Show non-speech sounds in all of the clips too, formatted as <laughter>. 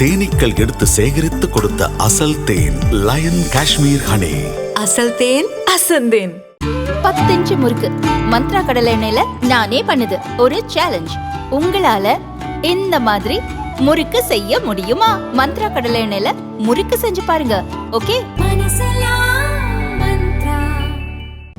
தேனீக்கள் எடுத்து சேகரித்து கொடுத்த அசல் தேன் லயன் காஷ்மீர் ஹனி. அசல் தேன் அசந்தேன் பத்து இன்ச்சு முறுக்கு. மந்த்ரா கடலை எண்ணெயில நானே பண்ணுது. ஒரு சேலஞ்ச் உங்களால இந்த மாதிரி முறுக்கு செய்ய முடியுமா? மந்த்ரா கடலை எண்ணெயில முறுக்கு செஞ்சு பாருங்க. ஓகே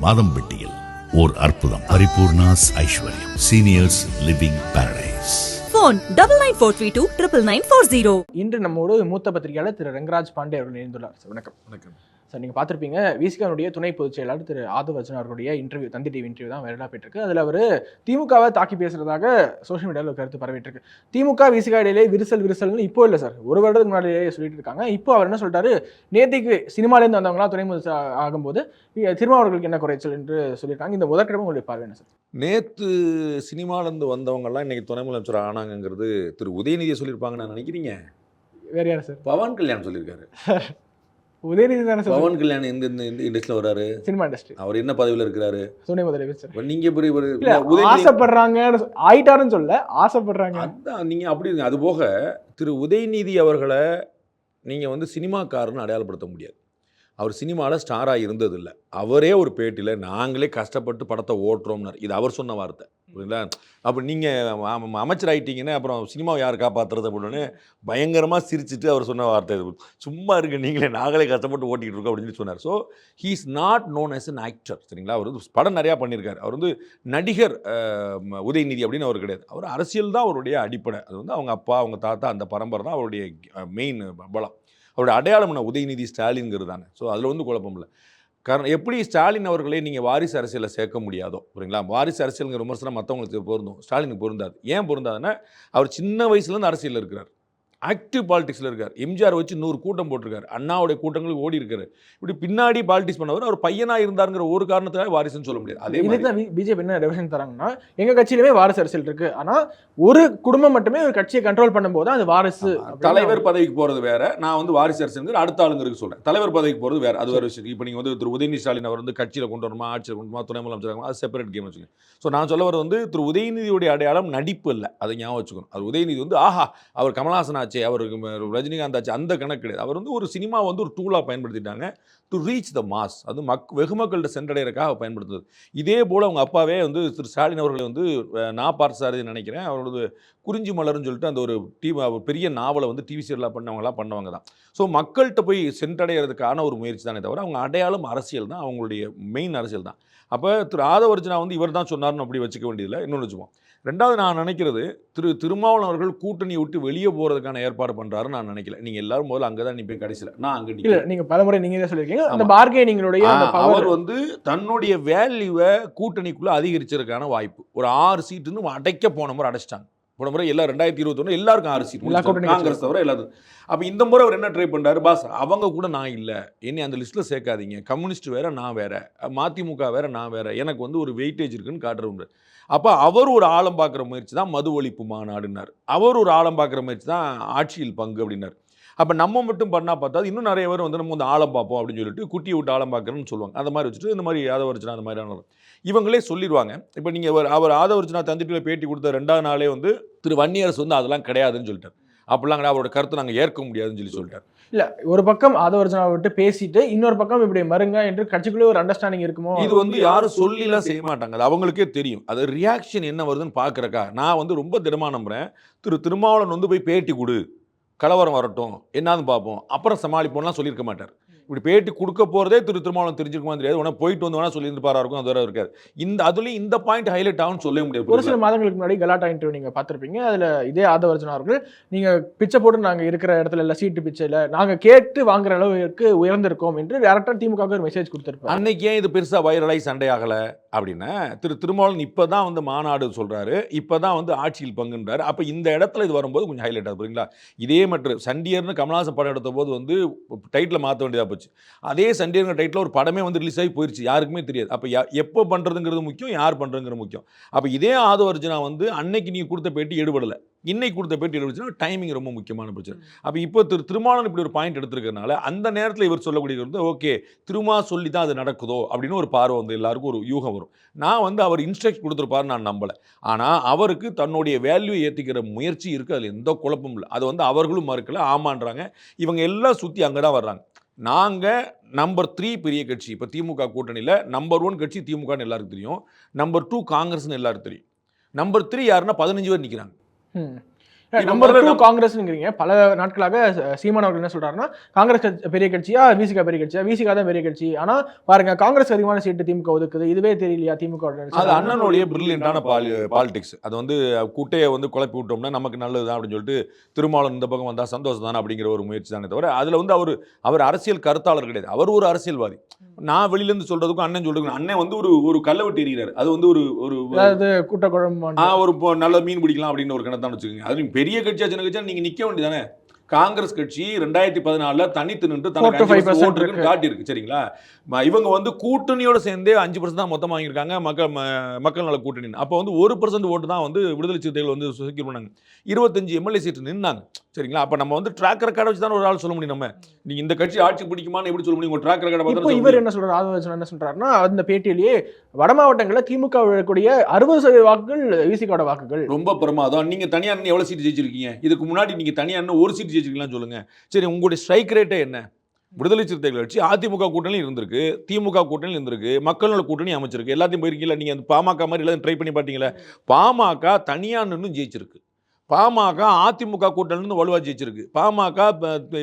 மாதம்பட்டியில் ஓர் அற்புதம். Paripoorna's Aishwaryam. Seniors living paradise phone double nine four three two triple nine four zero இன்று நம்மோடு மூத்த பத்திரிகையாளர் திரு ரங்கராஜ் பாண்டே அவர்கள் இணைந்துள்ளார். வணக்கம். வணக்கம். சார் நீங்கள் பார்த்துருப்பீங்க விசிகானுடைய துணை பொதுச் செயலாளர் திரு ஆதவ் அர்ஜுன் அவர்களுடைய இன்டர்வியூ தந்தி டிவி இன்டர்வியூ தான் வைரலாக போயிட்டு அதில் அவர் திமுகவை தாக்கி பேசுறதாக சோஷியல் மீடியாவில் ஒரு கருத்து பரவிட்டு இருக்கு திமுக விசிகா இடையிலே விரிசல் விரிசல்னு இப்போ இல்லை சார் ஒரு வருடத்துக்கு முன்னாடியே சொல்லிட்டு இருக்காங்க. இப்போ அவர் என்ன சொல்லிட்டாரு? நேத்திக்கு சினிமாலேருந்து வந்தவங்களாம் துணை முதல் ஆகும்போது திருமாவர்களுக்கு என்ன குறைச்சல் என்று சொல்லியிருக்காங்க. இந்த முதற்கிழமை உங்களுடைய பார்வை என்ன சார் நேற்று சினிமாலேருந்து வந்தவங்கெல்லாம் இன்னைக்கு துணை முதலமைச்சர் ஆனாங்கங்கிறது திரு உதயநிதியை சொல்லியிருப்பாங்கன்னு நான் நினைக்கிறீங்க? வேற யார் சார் பவன் கல்யாண் சொல்லியிருக்காரு. <laughs> உதயநிதி தானே பவன் கல்யாண் எந்த இந்த இந்த இண்டஸ்ட்ரியில் வராரு சினிமா இண்டஸ்ட்ரி. அவர் என்ன பதவியில் இருக்கிறாரு? துணை முதலமைச்சர் நீங்க உதயநிதி ஆசைப்படுறாங்க ஆயிட்டாருன்னு சொல்ல ஆசைப்படுறாங்க. அதான் நீங்க அப்படி. அது போக திரு உதயநிதி அவர்களை நீங்க வந்து சினிமாக்காரன்னு அடையாளப்படுத்த முடியாது. அவர் சினிமாவில் ஸ்டாராக இருந்ததில்லை. அவரே ஒரு பேட்டியில் நாங்களே கஷ்டப்பட்டு படத்தை ஓட்டுறோம்னார். இது அவர் சொன்ன வார்த்தை. புரியுங்களா அப்போ நீங்கள் அமைச்சர் ஆகிட்டீங்கன்னா அப்புறம் சினிமாவை யார் காப்பாற்றுறது அப்படின்னு பயங்கரமாக சிரிச்சுட்டு அவர் சொன்ன வார்த்தை இது. சும்மா இருக்கு நீங்களே நாங்களே கஷ்டப்பட்டு ஓட்டிக்கிட்டு இருக்கோம் அப்படின்னு சொல்லி சொன்னார். So he is not known as an actor சரிங்களா? அவர் வந்து படம் நிறையா பண்ணியிருக்காரு. அவர் வந்து நடிகர் உதயநிதி அப்படின்னு அவர் கிடையாது. அவர் அரசியல் தான் அவருடைய அடிப்படை. அது வந்து அவங்க அப்பா அவங்க தாத்தா அந்த பரம்பரை தான் அவருடைய மெயின் பலம். அவருடைய அடையாளம் என்ன? உதயநிதி ஸ்டாலின்ங்கிறது தானே. ஸோ அதில் வந்து குழப்பம் இல்லை. காரணம் எப்படி ஸ்டாலின் அவர்களை நீங்கள் வாரிசு அரசியலில் சேர்க்க முடியாதோ சரிங்களா வாரிசு அரசியலுங்கிற விமர்சனம் மற்றவங்களுக்கு பொருந்தும் ஸ்டாலினுக்கு பொருந்தாது. ஏன் பொருந்தாதுன்னா அவர் சின்ன வயசுலேருந்து அரசியலில் இருக்கிறார். ஆக்டிவ் பாலிடிக்ஸில் இருக்கார். எம்ஜிஆர் வச்சு நூறு கூட்டம் போட்டிருக்காரு. அண்ணாவுடைய கூட்டங்களுக்கு ஓடி இருக்காரு. இப்படி பின்னாடி பாலிடிக்ஸ் பண்ணவர் அவர் பையனாக இருந்தாருங்கிற ஒரு காரணத்துக்காக வாரிசுன்னு சொல்ல முடியாது. அதே மாதிரி இதுதான் பிஜேபி என்ன ரெவல்யூஷன் தராங்கன்னா எங்க கட்சியிலுமே வாரிசு அரசியல் இருக்கு. ஆனா ஒரு குடும்பம் மட்டுமே ஒரு கட்சியை கண்ட்ரோல் பண்ணும்போது அது வாரிசு தலைவர் பதவிக்கு போறது வேற. நான் வந்து வாரிசு அரசுங்கிற அடுத்த ஆளுங்களுக்கு சொல்றேன். தலைவர் பதவிக்கு போறது வேற. அது வேற விஷயம். இப்போ நீங்க வந்து திரு உதயநிதி ஸ்டாலின் அவர் வந்து கட்சியில கொண்டு வரணுமா ஆட்சியில் கொண்டு வரணுமா துணை முதலமைச்சர் அது செப்பரேட் கேம் வச்சுக்கோங்க. ஸோ நான் சொல்ல வரது வந்து திரு உதயநிதியுடைய அடையாளம் நடிப்பு இல்லை. அதை ஞாபகம் வச்சுக்கணும். அது உதயநிதி வந்து ஆஹா அவர் கமலஹாசன் ஆச்சே. அவருக்கு ரஜினிகாந்த் ஆச்சு அந்த கணக்கு கிடையாது. அவர் வந்து ஒரு சினிமா வந்து ஒரு டூலாக பயன்படுத்திட்டாங்க டு ரீச் த மாஸ் அது மக் வெகு மக்கள்கிட்ட பயன்படுத்துது. இதே போல் அவங்க அப்பாவே வந்து திரு ஸ்டாலின் அவர்களை வந்து நான் பார்த்து நினைக்கிறேன். அவரோட குறிஞ்சி மலர்னு சொல்லிட்டு அந்த ஒரு டிவி ஒரு பெரிய நாவலை வந்து டிவி சீரியலாக பண்ணவங்களாம் பண்ணவங்க தான். ஸோ மக்கள்கிட்ட போய் சென்றடைகிறதுக்கான ஒரு முயற்சி தானே தவிர அவங்க அடையாளம் அரசியல் தான். அவங்களுடைய மெயின் அரசியல் தான். அப்போ திரு ஆதவர்ஜனா வந்து இவர் தான் சொன்னார்னு அப்படி வச்சுக்க வேண்டியதில்லை. இன்னொன்று வச்சுப்போம். ரெண்டாவது நான் நினைக்கிறது திரு திருமாவளவன் அவர்கள் கூட்டணி விட்டு வெளியே போகிறதுக்கான ஏற்பாடு பண்ணுறாருன்னு நான் நினைக்கல. நீங்கள் எல்லாரும் முதல்ல அங்கே தான் நிற்பேன் கடைசியில். நான் அங்கே இல்ல நிற்கிறேன் நீங்க பலமுறை நீங்க தான் சொல்லியிருக்கீங்க. அந்த. பார்கெனிங்களுடைய அவர் பவர் வந்து தன்னுடைய வேல்யூவை கூட்டணிக்குள்ள அதிகரிச்சிருக்கான வாய்ப்பு. ஒரு ஆறு சீட்டுன்னு அடைக்க போன முறை அடைச்சிட்டாங்க. போன முறை எல்லா ரெண்டாயிரத்தி இருபத்தொன்னு எல்லாருக்கும் ஆறு சீட் காங்கிரஸ். தவிர எல்லாரும். அப்போ இந்த முறை அவர் என்ன ட்ரை பண்ணாரு பாஸ் அவங்க கூட நான் இல்லை. என்னை அந்த லிஸ்ட்டில் சேர்க்காதீங்க. கம்யூனிஸ்ட் வேற நான் வேற. மதிமுக வேற நான் வேற. எனக்கு வந்து ஒரு வெயிட்டேஜ் இருக்குன்னு காட்டுறவங்க அப்போ அவர் ஒரு ஆழம் பார்க்குற முயற்சி தான் மது ஒழிப்பு மாநாடுனார் அவர் ஒரு ஆழம் பார்க்குற முயற்சி தான் ஆட்சியில் பங்கு அப்படின்னார். அப்போ நம்ம மட்டும் பண்ணால் பார்த்தா இன்னும் நிறைய பேர் வந்து நம்ம வந்து ஆழம் பார்ப்போம் அப்படின்னு சொல்லிட்டு குட்டியை விட்டு ஆழம் பார்க்குறேன்னு சொல்லுவாங்க. அந்த மாதிரி வச்சுட்டு இந்த மாதிரி யாதவர்ச்சனா அந்த மாதிரியான இவங்களே சொல்லிடுவாங்க. இப்போ நீங்கள் அவர் அவர் ஆதவர்ச்சனா தந்திட்டில் பேட்டி கொடுத்த ரெண்டாவது நாளே வந்து திரு வன்னியரசு வந்து அதெல்லாம் கிடையாதுன்னு சொல்லிட்டார். அப்படிலாம் கிடையாது. அவரோட கருத்தை நாங்கள் ஏற்க முடியாதுன்னு சொல்லி சொல்லிட்டார். இல்ல ஒரு பக்கம் ஆதவர்ஜனா விட்டு பேசிட்டு இன்னொரு பக்கம் இப்படி மருங்க என்று கட்சிக்குள்ளே ஒரு அண்டர்ஸ்டாண்டிங் இருக்குமோ? இது வந்து யாரும் சொல்லிலாம் செய்ய மாட்டாங்க. அது அவங்களுக்கே தெரியும். அது ரியாக்ஷன் என்ன வருதுன்னு பார்க்குறக்கா? நான் வந்து ரொம்ப திடமா நம்புறேன். திரு திருமாவளவன் வந்து போய் பேட்டி கொடு. கலவரம் வரட்டும். என்னன்னு பார்ப்போம். அப்புறம் சமாளிப்போம்லாம் சொல்லியிருக்க மாட்டார். இப்படி பேட்டி கொடுக்க போகிறதே திரு திருமாவளவன் தெரிஞ்சிருக்குமா தெரியாது. உடனே போயிட்டு வந்து வேணா சொல்லியிருப்பாரா இருக்கும் அது வரை இருக்காது. இந்த அதுலேயும் இந்த பாயிண்ட் ஹைலைட் ஆகும்னு சொல்லவே முடியாது ஒரு சில மாதங்களுக்கு முன்னாடி கலாட்டா இன்டர்வியூ நீங்க பார்த்திருப்பீங்க. அதுல இதே ஆதவர்ஜனா அவர்கள் நீங்க பிச்சை போட்டு நாங்க இருக்கிற இடத்துல இல்ல சீட்டு பிச்சைல நாங்க கேட்டு வாங்குற அளவுக்கு உயர்ந்திருக்கோம் என்று டேரக்டா திமுக ஒரு மெசேஜ் கொடுத்திருப்பாரு. அன்னைக்கு ஏன் இது பெருசாக வைரலாகி சண்டை ஆகலை அப்படின்னா திரு திருமாவளவன் இப்போ தான் வந்து மாநாடு சொல்கிறாரு இப்போ தான் வந்து ஆட்சியில் பங்குன்றாரு. அப்போ இந்த இடத்துல இது வரும்போது கொஞ்சம் ஹைலைட் ஆகுது புரியுங்களா? இதே மற்றும் சண்டியர்னு கமலாசன் படம் எடுத்த போது வந்து டைட்டில் மாற்ற வேண்டியதாக போச்சு. அதே சண்டியர்ங்கிற டைட்டில் ஒரு படமே வந்து ரிலீஸ் ஆகி போயிடுச்சு யாருக்குமே தெரியாது. அப்போ எப்போ பண்ணுறதுங்கிறது முக்கியம் யார் பண்ணுறதுங்கிறது முக்கியம். அப்போ இதே ஆதவர்ஜனா வந்து அன்னைக்கு நீங்கள் கொடுத்த பேட்டி எடுபடலை இன்னைக்கு கொடுத்த பேட்டியில் பிரச்சனை டைமிங் ரொம்ப முக்கியமான பிரச்சனை. அப்போ இப்போ திரு திருமாவளவன் இப்படி ஒரு பாயிண்ட் எடுத்திருக்கறனால அந்த நேரத்தில் இவர் சொல்லக்கூடியது வந்து ஓகே திருமா சொல்லி தான் அது நடக்குதோ? அப்படின்னு ஒரு பார்வை வந்து எல்லாருக்கும் ஒரு யூகம் வரும். நான் வந்து அவர் இன்ஸ்ட்ரக்ட் கொடுத்துருப்பாரு நான் நம்பலை. ஆனால் அவருக்கு தன்னுடைய வேல்யூ ஏற்றிக்கிற முயற்சி இருக்குது அதில் எந்த குழப்பமும் இல்லை. அது வந்து அவர்களும் மறுக்கல ஆமான்றாங்க. இவங்க எல்லாம் சுற்றி அங்கே தான் வர்றாங்க. நாங்கள் நம்பர் த்ரீ பெரிய கட்சி இப்போ திமுக கூட்டணியில் நம்பர் ஒன் கட்சி திமுகன்னு எல்லாருக்கும் தெரியும். நம்பர் டூ காங்கிரஸ்னு எல்லாருக்கும் தெரியும். நம்பர் த்ரீ யாருன்னா பதினஞ்சு பேர் நிற்கிறாங்க Hmm. நம்பர் டூ காங்கிரஸ்ங்கிறீங்க பல நாட்களாக சீமான் அவர்கள் என்ன சொல்றாருன்னா காங்கிரஸ் பெரிய கட்சியா விசிகா பெரிய கட்சியா? விசிகா தான் பெரிய கட்சி. ஆனா பாருங்க காங்கிரஸ் அதிகமான சீட்டு திமுக ஒதுக்குது. இதுவே தெரியலையா திமுக அது அண்ணனுடைய பிரில்லியண்டான பாலி பாலிடிக்ஸ் அது வந்து குட்டையை வந்து குழப்பி விட்டோம்னா நமக்கு நல்லது தான் அப்படின்னு சொல்லிட்டு திருமாவளவன் இந்த பக்கம் வந்தால் சந்தோஷம் தானே அப்படிங்கிற ஒரு முயற்சி தானே தவிர அதில் வந்து அவர் அவர் அரசியல் கருத்தாளர் கிடையாது. அவர் ஒரு அரசியல்வாதி. நான் வெளியிலேருந்து சொல்றதுக்கும் அண்ணன் சொல்றதுக்கும் அண்ணன் வந்து ஒரு ஒரு கல்லை விட்டு எறிகிறார். அது வந்து ஒரு ஒரு கூட்ட குழம்பு ஆ ஒரு நல்ல மீன் பிடிக்கலாம் அப்படின்னு ஒரு கணத்தான் வச்சுக்கோங்க. அது பெரிய கட்சியா சின்ன கட்சியா நீங்க நிக்க வேண்டியதானே? காங்கிரஸ் கட்சி ரெண்டாயிரத்தி பதினாலுல தனித்து நின்று Four to five percent ஓட்டு இருக்கு. காட்டி இருக்கு சரிங்களா இவங்க வந்து கூட்டணியோட சேர்ந்தே அஞ்சு பர்சன்ட் தான் மொத்தம் வாங்கியிருக்காங்க மக்கள் மக்கள் நல கூட்டணி அப்போ வந்து ஒரு பர்சன்ட் ஓட்டு தான் வந்து விடுதலை சிறுத்தைகள் வந்து செக்யூர் பண்ணாங்க இருபத்தஞ்சு எம்எல்ஏ சீட்டு நின்னாங்க சரிங்களா? அப்போ நம்ம வந்து ட்ராக் ரெக்கார்டை வச்சு தான் ஒரு ஆள் சொல்ல முடியும் நம்ம. நீங்க இந்த கட்சி ஆட்சி பிடிக்குமான்னு எப்படி சொல்ல முடியும்? ட்ராக் ரெக்கார்டை இப்போ பார்த்து இவர் என்ன சொல்றாரு? ஆதவ என்ன சொல்றாருன்னா அந்த பேட்டியிலேயே வட மாவட்டங்களில் திமுக விழக்கூடிய அறுபது சதவீத வாக்குகள் விசிகாவோட வாக்குகள். ரொம்ப பிரமாதம். நீங்க தனியா நின்னு எவ்வளவு சீட் ஜெயிச்சிருக்கீங்க? இதுக்கு முன்னாடி நீங்க தனியா நின்னு ஒரு சீட் ஜெயிச்சிருக்கீங்களான்னு சொல்லுங்க. சரி உங்களுடைய ஸ்ட்ரைக் ரேட்டே என்ன? விடுதலை சிறுத்தைகள் கட்சி அதிமுக கூட்டணியில் இருந்திருக்கு திமுக கூட்டணியில் இருந்திருக்கு மக்கள் நல கூட்டணி அமைச்சிருக்கு. எல்லாத்தையும் போயிருக்கீங்களா? நீங்க அந்த பாமக மாதிரி எல்லாம் ட்ரை பண்ணி பார்த்தீங்களா? பாமக தனியா நின்னு ஜெயிச்சிருக்கு. பாமக அதிமுக கூட்டணியிலிருந்து வலுவா ஜெயிச்சிருக்கு. பாமக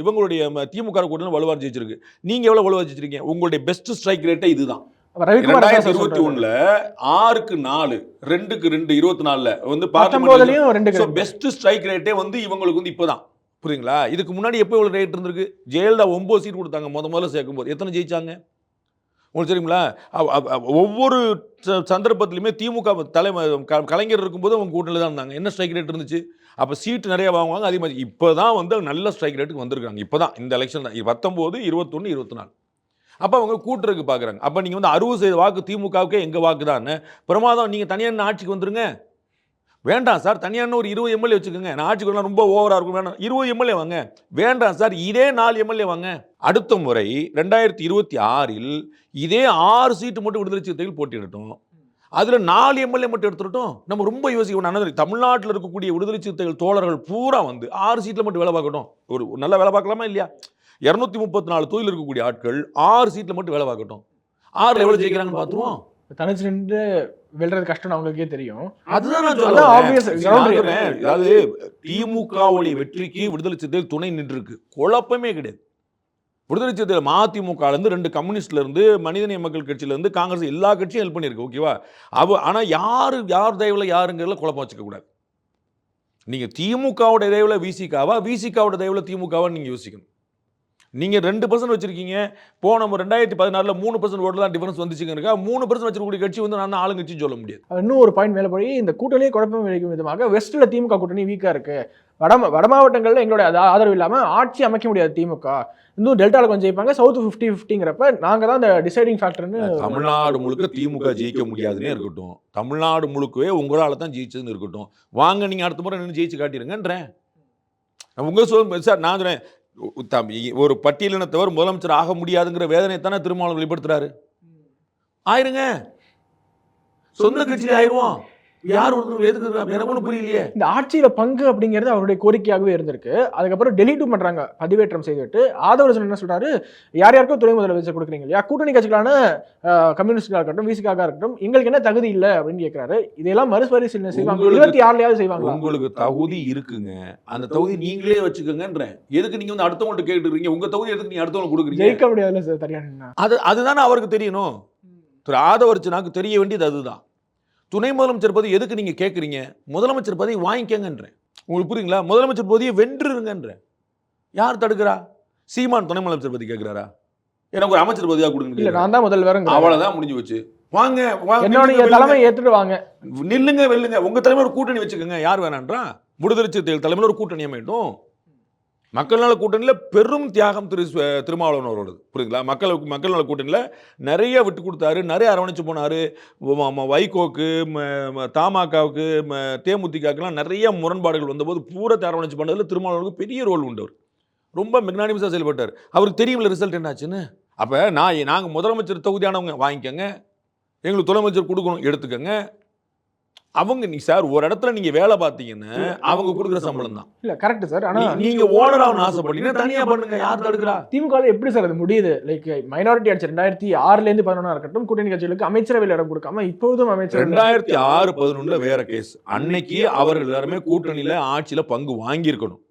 இவங்களுடைய திமுக கூட்டணி வலுவா ஜெயிச்சிருக்கு. நீங்க எவ்வளவு வலுவா ஜெயிச்சிருக்கீங்க? உங்களுடைய பெஸ்ட் ஸ்ட்ரைக் ரேட்டே இதுதான். ரெண்டாயிரத்தி இருபத்தி? ஒண்ணுல ஆறுக்கு நாலு ரெண்டுக்கு ரெண்டு இருபத்தி நாலுல வந்து பார்லிமெண்ட் பத்தொன்பதுலயும் ரெண்டு. ஸோ கிடையாது. பெஸ்ட் ஸ்ட்ரைக் ரேட்டே வந்து இவங்களுக்கு வந்து இப்போதான். புரியுங்களா? இதுக்கு முன்னாடி எப்போ இவ்வளோ ரேட் இருந்திருக்கு? ஜெயலலிதா ஒம்பது சீட் கொடுத்தாங்க முத முதல்ல சேர்க்கும் போது எத்தனை ஜெயிச்சாங்க? உங்களுக்கு தெரியுங்களா ஒவ்வொரு ச- சந்தர்ப்பத்திலுமே திமுக தலைமை க- கலைஞர் இருக்கும்போது அவங்க கூட்டணியில் தான் இருந்தாங்க. என்ன ஸ்ட்ரைக் ரேட் இருந்துச்சு? அப்போ சீட்டு நிறையா வாங்குவாங்க அதே மாதிரி இப்போ தான் வந்து நல்ல ஸ்ட்ரைக் ரேட்டுக்கு வந்திருக்காங்க. இப்போ தான் இந்த எலெக்ஷன் தான். பத்தொம்போது இருபத்தொன்று இருபத்தி நாலு அப்போ அவங்க கூட்டுறதுக்கு பார்க்குறாங்க அப்போ நீங்கள் வந்து அறுபது சதவீத வாக்கு திமுகவுக்கே எங்கள் வாக்கு தான் பிரமாதம் நீங்கள் தனியாக ஆட்சிக்கு வந்துருங்க. வேண்டாம் சார் தனியான ஒரு இருபது எம்எல்ஏ வச்சுக்கோங்க. நான் ஆட்சிக்கு ரொம்ப ஓவராக இருக்கும். வேண்டாம் இருபது எம்எல்ஏ வாங்க. வேண்டாம் சார் இதே நாலு எம்எல்ஏ வாங்க. அடுத்த முறை ரெண்டாயிரத்தி இருபத்தி ஆறில் இதே ஆறு சீட்டு மட்டும் விடுதலை சிறுத்தைகள் போட்டியிடட்டும். அதில் நாலு எம்எல்ஏ மட்டும் எடுத்துட்டோம் நம்ம ரொம்ப யோசிக்கணும். அண்ணா தமிழ்நாட்டில் இருக்கக்கூடிய விடுதலை சிறுத்தைகள் தோழர்கள் பூரா வந்து ஆறு சீட்டில் மட்டும் வேலை பார்க்கட்டும். ஒரு ஒரு நல்ல வேலை பார்க்கலாமா இல்லையா? இரநூத்தி முப்பத்தி நாலு தொழில் இருக்கக்கூடிய ஆட்கள் ஆறு சீட்டில் மட்டும் வேலை பார்க்கட்டும். ஆறில் எவ்வளோ ஜெயிக்கிறாங்கன்னு பார்த்துருவோம். தனிச்சு நின்று வெல்றது கஷ்டம் அவங்களுக்கே தெரியும். அதுதான் நான். சொல்றேன். அதாவது திமுகவுடைய வெற்றிக்கு விடுதலை சிறுத்தைகள் துணை நின்றுருக்கு. குழப்பமே கிடையாது. விடுதலை சிறுத்தைகள் மதிமுக இருந்து ரெண்டு கம்யூனிஸ்ட்ல இருந்து மனிதநேய மக்கள் கட்சியில இருந்து காங்கிரஸ் எல்லா கட்சியும் ஹெல்ப் பண்ணியிருக்கு ஓகேவா? அவ ஆனா யாரு யார் தயவுல யாருங்கிறதுல குழப்பம் வச்சுக்க கூடாது. நீங்க திமுகவோட தயவுல விசிகாவா விசிகாவோட தயவுல திமுகவா நீங்க யோசிக்கணும். நீங்க ரெண்டு பர்சன்ட் வச்சிருக்கீங்க. போன நம்ம ரெண்டாயிரத்தி பதினாறுல மூணு பர்சன்ட் ஓட்டு தான் டிஃபரன்ஸ் வந்துச்சுங்க மூணு பர்சன்ட் வச்சிருக்கக்கூடிய கட்சி வந்து நான் ஆளுங்கட்சின்னு சொல்ல முடியாது. இன்னும் ஒரு பாயிண்ட் மேல போய் இந்த கூட்டணியை குழப்பம் விளைவிக்கும் விதமாக வெஸ்ட்ல திமுக கூட்டணி வீக்கா இருக்கு. வட வட மாவட்டங்கள்ல எங்களுடைய ஆதரவு இல்லாம ஆட்சி அமைக்க முடியாது திமுக. இன்னும் டெல்டால கொஞ்சம் ஜெயிப்பாங்க சவுத் ஃபிஃப்டி ஃபிஃப்டிங்கிறப்ப நாங்க தான் இந்த டிசைடிங் ஃபேக்டர்னு தமிழ்நாடு முழுக்க திமுக ஜெயிக்க முடியாதுன்னே இருக்கட்டும். தமிழ்நாடு முழுக்கவே உங்களால தான் ஜெயிச்சதுன்னு இருக்கட்டும். வாங்க நீங்க அடுத்த முறை நின்று ஜெயிச்சு காட்டிடுங்கன்றேன் உங்க சொல் சார் நான் இ- ஒரு பட்டியலினத்தவர் முதலமைச்சர் ஆக முடியாதுங்கிற வேதனை தானே திருமாவளவன் வெளிப்படுத்துறாரு? ஆயிருங்க. சொந்த கட்சியில் ஆயிருவோம். யார் ஒருத்தர் எதுக்கு எனக்கு ஒன்றும் புரியலையே. இந்த ஆட்சியில பங்கு அப்படிங்கிறது அவருடைய கோரிக்கையாகவே இருந்திருக்கு. அதுக்கப்புறம் டெலிட்டும் பண்றாங்க பதிவேற்றம் செய்துவிட்டு ஆதவரசன் என்ன சொல்றாரு? யார் யாருக்கும் துணை முதலமைச்சர் கொடுக்குறீங்க இல்லையா? கூட்டணி கட்சிகளான கம்யூனிஸ்டாக இருக்கட்டும் விசிகாக இருக்கட்டும் எங்களுக்கு என்ன தகுதி இல்லை அப்படின்னு கேட்கிறாரு இதெல்லாம் மறுபரிசீலனை செய்வாங்க இருபத்தி ஆறுலயாவது செய்வாங்களா? உங்களுக்கு தகுதி இருக்குங்க. அந்த தகுதி நீங்களே வச்சுக்கோங்கன்றேன். எதுக்கு நீங்க வந்து அடுத்தவங்கள்ட்ட கேட்டுறீங்க உங்க தகுதி எதுக்கு நீங்க அடுத்தவங்க கொடுக்குறீங்க? ஜெயிக்க முடியாதுல்ல சார் தனியாக அது அதுதானே அவருக்கு தெரியணும். திரு ஆதவர்ச்சனாக்கு தெரிய வேண்டியது அதுதான். துணை முதலமைச்சர் பதவி எதுக்கு நீங்க கேட்குறீங்க முதலமைச்சர் பதவி வாங்கிக்கங்கன்றேன். உங்களுக்கு புரியுங்களா? முதலமைச்சர் பதவியை வென்றுருங்கன்றேன். யார் தடுக்கிறா? சீமான் துணை முதலமைச்சர் பதவி கேட்குறாரா எனக்கு ஒரு அமைச்சர் பதவியாக கொடுங்க நான் தான் முதல்வர் அவ்வளவுதான் முடிஞ்சு போச்சு. வாங்க என்னுடைய தலைமை ஏத்துட்டு வாங்க. நில்லுங்க வெல்லுங்க. உங்க தலைமையில ஒரு கூட்டணி வச்சுக்கோங்க. யார் வேணான்றா? விடுதலை சிறுத்தைகள் தலைமையில ஒரு கூட்டணி அமையட்டும். மக்கள் நல கூட்டணியில் பெரும் தியாகம் திரு திருமாவளவன் அவர்களது புரியுதுங்களா? மக்கள் மக்கள் நல கூட்டணியில் நிறைய விட்டு கொடுத்தாரு நிறைய அரவணைச்சு போனார். வைகோக்கு ம- ம- தமாகாவுக்கு நிறைய முரண்பாடுகள் வந்தபோது பூரத்தை அரவணைச்சு பண்ணதில் திருமாவளவனுக்கு பெரிய ரோல் உண்டு ரொம்ப மெக்னானிமஸாக செயல்பட்டார். அவருக்கு தெரியும்ல ரிசல்ட் என்னாச்சுன்னு? அப்போ நான் நாங்கள் முதலமைச்சர் தொகுதியானவங்க வாங்கிக்கோங்க. எங்களுக்கு முதலமைச்சர் கொடுக்கணும் எடுத்துக்கோங்க. அவங்க நீ சார் ஒரு இடத்துல நீங்கள் வேலை பார்த்தீங்கன்னா அவங்க கொடுக்குற சம்பளம் தான். இல்ல கரெக்ட் சார் ஆனா நீங்க ஓனர் ஆகணும் ஆசைப்பட்டீங்கன்னா தனியா பண்ணுங்க யார் தடுக்கிறா? திமுக எப்படி சார் அது முடியுது? லைக் மைனாரிட்டி ஆட்சி ரெண்டாயிரத்தி ஆறுல இருந்து பதினொன்னா இருக்கட்டும் கூட்டணி கட்சிகளுக்கு அமைச்சரவையில் இடம் கொடுக்காம இப்போதும் அமைச்சர் ரெண்டாயிரத்தி ஆறு பதினொன்றுல வேற கேஸ் அன்னைக்கு அவர்கள் எல்லாருமே கூட்டணியில ஆட்சியில பங்கு வாங்கியிருக்கணும்.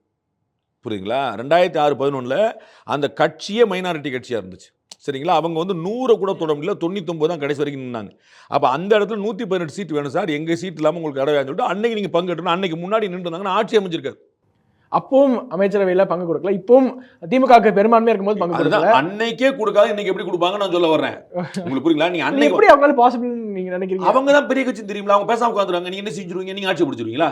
புரியுதுங்களா? ரெண்டாயிரத்தி ஆறு பதினொன்றில் அந்த கட்சியே மைனாரிட்டி கட்சியாக இருந்துச்சு. சரிங்களா? அவங்க வந்து நூறை கூட தொட முடியல தொண்ணூத்தொம்பது தான் கடைசி வரைக்கும் நின்னாங்க. அப்போ அந்த இடத்துல நூற்றி பதினெட்டு சீட் வேணும் சார். எங்கள் சீட் இல்லாமல் உங்களுக்கு வேணும்னு சொல்லிட்டு அன்னைக்கு நீங்கள் பங்கு எடுக்கணும் அன்னைக்கு முன்னாடி நின்றுருந்தாங்கன்னா ஆட்சி அமைஞ்சிருக்காரு. அப்பவும் அமைச்சரவையில பங்கு கொடுக்கல. இப்பவும் திமுக பெரும்பான்மையா இருக்கும்போது பங்கு கொடுக்கல. அன்னைக்கே கொடுக்காது இன்னைக்கு எப்படி கொடுப்பாங்க நான் சொல்ல வர்றேன். உங்களுக்கு புரியுங்களா? நீங்க <laughs> அன்னைக்கு எப்படி அவங்களால பாசிபிள் நீங்க நினைக்கிறீங்க? அவங்க தான் பெரிய கட்சி தெரியுங்களா? அவங்க பேசாம உட்காந்துருவாங்க நீங்க என்ன செஞ்சுருவீங்க? நீங்க ஆட்சி பிடிச்சிருவீங்களா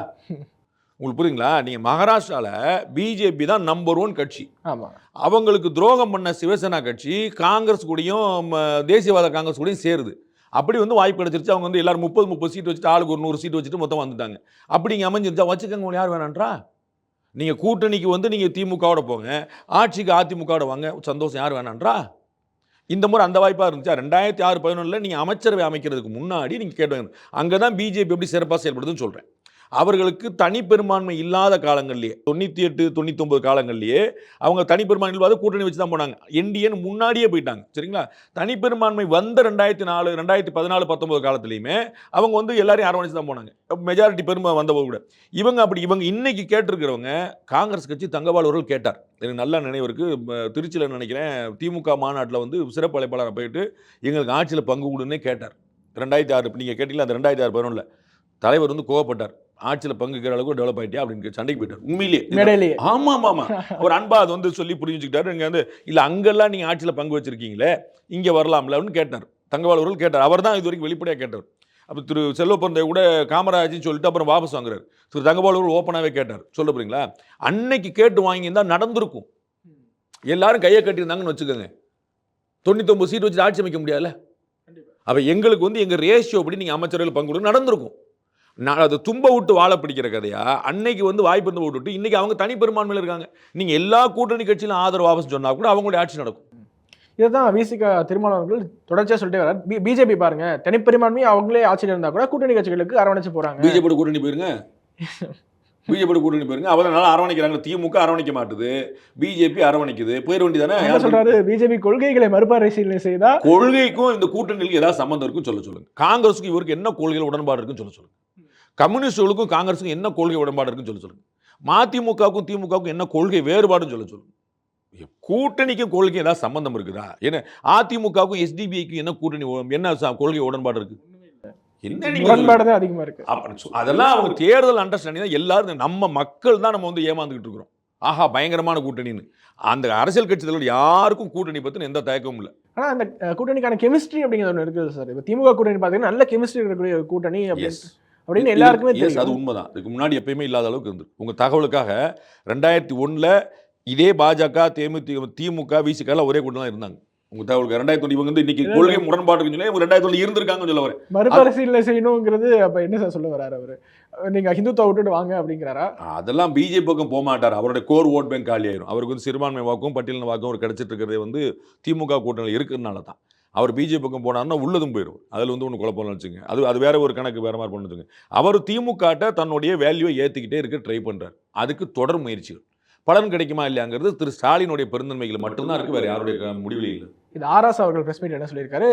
உங்களுக்கு புரியுங்களா? நீங்க மகாராஷ்டிரால பிஜேபி தான் நம்பர் ஒன் கட்சி. ஆமா. அவங்களுக்கு துரோகம் பண்ண சிவசேனா கட்சி காங்கிரஸ் கூடயும் தேசியவாத காங்கிரஸ் கூடயும் சேருது. அப்படி வந்து வாய்ப்பு கிடைச்சிருச்சு. அவங்க வந்து எல்லாரும் முப்பது முப்பது சீட் வச்சுட்டு ஆளுக்கு ஒரு நூறு சீட் வச்சுட்டு மொத்தம் வந்துட்டாங்க. அப்படி இங்கே அமைஞ்சிருச்சா? வச்சுக்கோங்க யார் வேணான்றா? நீங்கள் கூட்டணிக்கு வந்து நீங்கள் திமுகவோட போங்க. ஆட்சிக்கு அதிமுகவோட வாங்க. சந்தோஷம். யார் வேணான்றா? இந்த முறை அந்த வாய்ப்பாக இருந்துச்சா? ரெண்டாயிரத்தி ஆறு பதினொன்றில் நீங்கள் அமைச்சரவை அமைக்கிறதுக்கு முன்னாடி நீங்கள் கேட்டு அங்கே தான் பிஜேபி எப்படி சிறப்பாக செயல்படுதுன்னு சொல்கிறேன் அவர்களுக்கு தனிப்பெரும்பான்மை இல்லாத காலங்கள்லேயே தொண்ணூற்றி எட்டு தொண்ணூத்தொம்பது காலங்கள்லேயே அவங்க தனிப்பெரும்பான்மை இல்லாத கூட்டணி வச்சு தான் போனாங்க. என்டிஎன் முன்னாடியே போயிட்டாங்க. சரிங்களா? தனிப்பெரும்பான்மை வந்த ரெண்டாயிரத்தி நாலு ரெண்டாயிரத்தி பதினாலு பத்தொம்பது காலத்துலையுமே அவங்க வந்து எல்லாரையும் அரவணைச்சு தான் போனாங்க. மெஜாரிட்டி பெருமை வந்தபோது கூட. இவங்க அப்படி இவங்க இன்னைக்கு கேட்டிருக்கிறவங்க காங்கிரஸ் கட்சி தங்கபால் அவர்கள் கேட்டார். எனக்கு நல்ல நினைவருக்கு திருச்சியில் நினைக்கிறேன் திமுக மாநாட்டில் வந்து சிறப்பு அழைப்பாளராக போயிட்டு எங்களுக்கு ஆட்சியில் பங்கு கொடுன்னே கேட்டார். ரெண்டாயிரத்தி ஆறு நீங்கள் கேட்டீங்களா? அந்த ரெண்டாயிரத்தி ஆறு பதினொன்றில் தலைவர் வந்து கோவப்பட்டார். ஆட்சியில் பங்குக்கிற அளவுக்கு டெவலப் ஆயிட்டியா அப்படின்னு சண்டைக்கு போயிட்டார். உண்மையிலேயே. மேடையிலேயே. ஆமா ஆமா ஆமா. அவர் அன்பா அது வந்து சொல்லி புரிஞ்சுக்கிட்டாரு இங்க வந்து இல்ல அங்கெல்லாம் நீங்க ஆட்சியில பங்கு வச்சிருக்கீங்களே இங்க வரலாம்ல அப்படின்னு கேட்டார். தங்கவாள் அவர்கள் கேட்டார். அவர் தான் இது வரைக்கும் வெளிப்படையா கேட்டவர். அப்போ திரு செல்வப்பந்தை கூட காமராஜின்னு சொல்லிட்டு அப்புறம் வாபஸ் வாங்குறாரு. திரு தங்கபால் அவர்கள் ஓப்பனாகவே கேட்டார். சொல்ல போறீங்களா அன்னைக்கு கேட்டு வாங்கியிருந்தா நடந்திருக்கும். எல்லாரும் கையை கட்டியிருந்தாங்கன்னு வச்சுக்கோங்க. தொண்ணூத்தொம்பது சீட் வச்சு ஆட்சி அமைக்க முடியாதுல்ல? அப்போ எங்களுக்கு வந்து எங்கள் ரேஷியோ படி நீங்கள் அமைச்சர்கள் பங்கு நடந்திருக்கும். நான் அது தும்ப விட்டு வாழ பிடிக்கிற கதையா? அன்னைக்கு வந்து வாய்ப்பு இருந்து விட்டுட்டு இன்னைக்கு அவங்க தனி பெரும்பான்மையில் இருக்காங்க. நீங்க எல்லா கூட்டணி கட்சியிலும் ஆதரவு வாபஸ் சொன்னா கூட அவங்களுடைய ஆட்சி நடக்கும். இதுதான் விசிக திருமாவளவர்கள் தொடர்ச்சியா சொல்லிட்டே வரார் பிஜேபி பாருங்க தனிப்பெரும்பான்மை அவங்களே ஆட்சியில் இருந்தா கூட கூட்டணி கட்சிகளுக்கு அரவணைச்சு போறாங்க. பிஜேபி கூட்டணி போயிருங்க. பிஜேபி கூட்டணி போயிருங்க. அவரால் அரவணைக்கிறாங்க. திமுக அரவணைக்க மாட்டுது. பிஜேபி அரவணைக்குது. போயிட என்ன வேண்டியதானே சொல்றாரு? பிஜேபி கொள்கைகளை மறுபரிசீலனை செய்தா கொள்கைக்கும் இந்த கூட்டணிக்கு ஏதாவது சம்மந்தம் இருக்குன்னு சொல்ல சொல்லுங்க. காங்கிரஸுக்கு இவருக்கு என்ன கொள்கையில் உடன்பாடு இருக்குன்னு சொல்ல சொல்லுங்க. கம்யூனிஸ்டுகளுக்கும் காங்கிரஸுக்கும் என்ன கொள்கை உடன்பாடு இருக்குன்னு சொல்ல சொல்லுங்க. மதிமுகவுக்கும் திமுகவுக்கும் என்ன கொள்கை வேறுபாடுன்னு சொல்ல சொல்லுங்க. கூட்டணிக்கும் கொள்கை ஏதாவது சம்பந்தம் இருக்குதா? என்ன அதிமுகவுக்கும் எஸ்டிபிஐக்கும் என்ன கூட்டணி என்ன கொள்கை உடன்பாடு இருக்கு? என்ன நீங்க சொல்லுங்க? முரண்பாடு தான் அதிகமா இருக்கு. அதெல்லாம் அவங்க தேர்தல் அண்டர்ஸ்டாண்டிங் தான். எல்லாரும் நம்ம மக்கள் தான் நம்ம வந்து ஏமாந்துக்கிட்டு இருக்கிறோம். ஆஹா பயங்கரமான கூட்டணின்னு. அந்த அரசியல் கட்சி தலைவர் யாருக்கும் கூட்டணி பத்தின எந்த தயக்கமும் இல்லை. ஆனா அந்த கூட்டணிக்கான கெமிஸ்ட்ரி அப்படிங்கிறது ஒன்று இருக்குது சார் இப்போ திமுக கூட்டணி பார்த்தீங்கன்னா நல்ல கெமிஸ்ட்ரி இருக்கக்கூடிய கூட்டணி அப்படின்னு எல்லாருக்குமே Yes, அது தெரியும் உண்மைதான். இதுக்கு முன்னாடி எப்பயுமே இல்லாத அளவுக்கு இருந்து உங்க தகவலுக்காக ரெண்டாயிரத்தி ஒண்ணுல இதே பாஜக தேமுதிக திமுக விசிக ஒரே கூட்டம் இருந்தாங்க. உங்க தகவலுக்கு ரெண்டாயிரத்தி ஒன்று இவங்க வந்து இன்னைக்கு கொள்கை முரண்பாடு சொல்லி இவங்க ரெண்டாயிரத்தி ஒண்ணு இருந்திருக்காங்கன்னு சொல்ல வரேன். மறுபரிசீலனை செய்யணுங்கிறது அப்ப என்ன சார் சொல்ல வராரு அவரு? நீங்க ஹிந்துத்துவ விட்டுட்டு வாங்க அப்படிங்கிறாரா? அதெல்லாம் பிஜேபி பக்கம் போக மாட்டார். அவருடைய கோர் ஓட் பேங்க் காலி ஆயிரும் அவருக்கு வந்து சிறுபான்மை வாக்கும் பட்டியலின வாக்கும் அவர் கிடைச்சிட்டு இருக்கிறதே வந்து திமுக கூட்டணியில் இருக்கிறதுனால தான் அவர் பிஜேபி பக்கம் போனார்னா உள்ளதும் போயிடும் அதில் வந்து ஒன்று குழப்பம்னு வச்சுங்க அது அது வேற ஒரு கணக்கு வேற மாதிரி பண்ணுதுங்க அவர் திமுகட்ட தன்னுடைய வேல்யூவை ஏற்றிக்கிட்டே இருக்க ட்ரை பண்றார். அதுக்கு தொடர் முயற்சிகள். பலன் கிடைக்குமா இல்லையாங்கிறது திரு ஸ்டாலினுடைய பெருந்தன்மைகள் மட்டும்தான் இருக்கு. வேற யாருடைய முடிவில் இல்லை. இது ஆராஸ் அவர்கள் பிரஸ் மீட் என்ன சொல்லியிருக்காரு?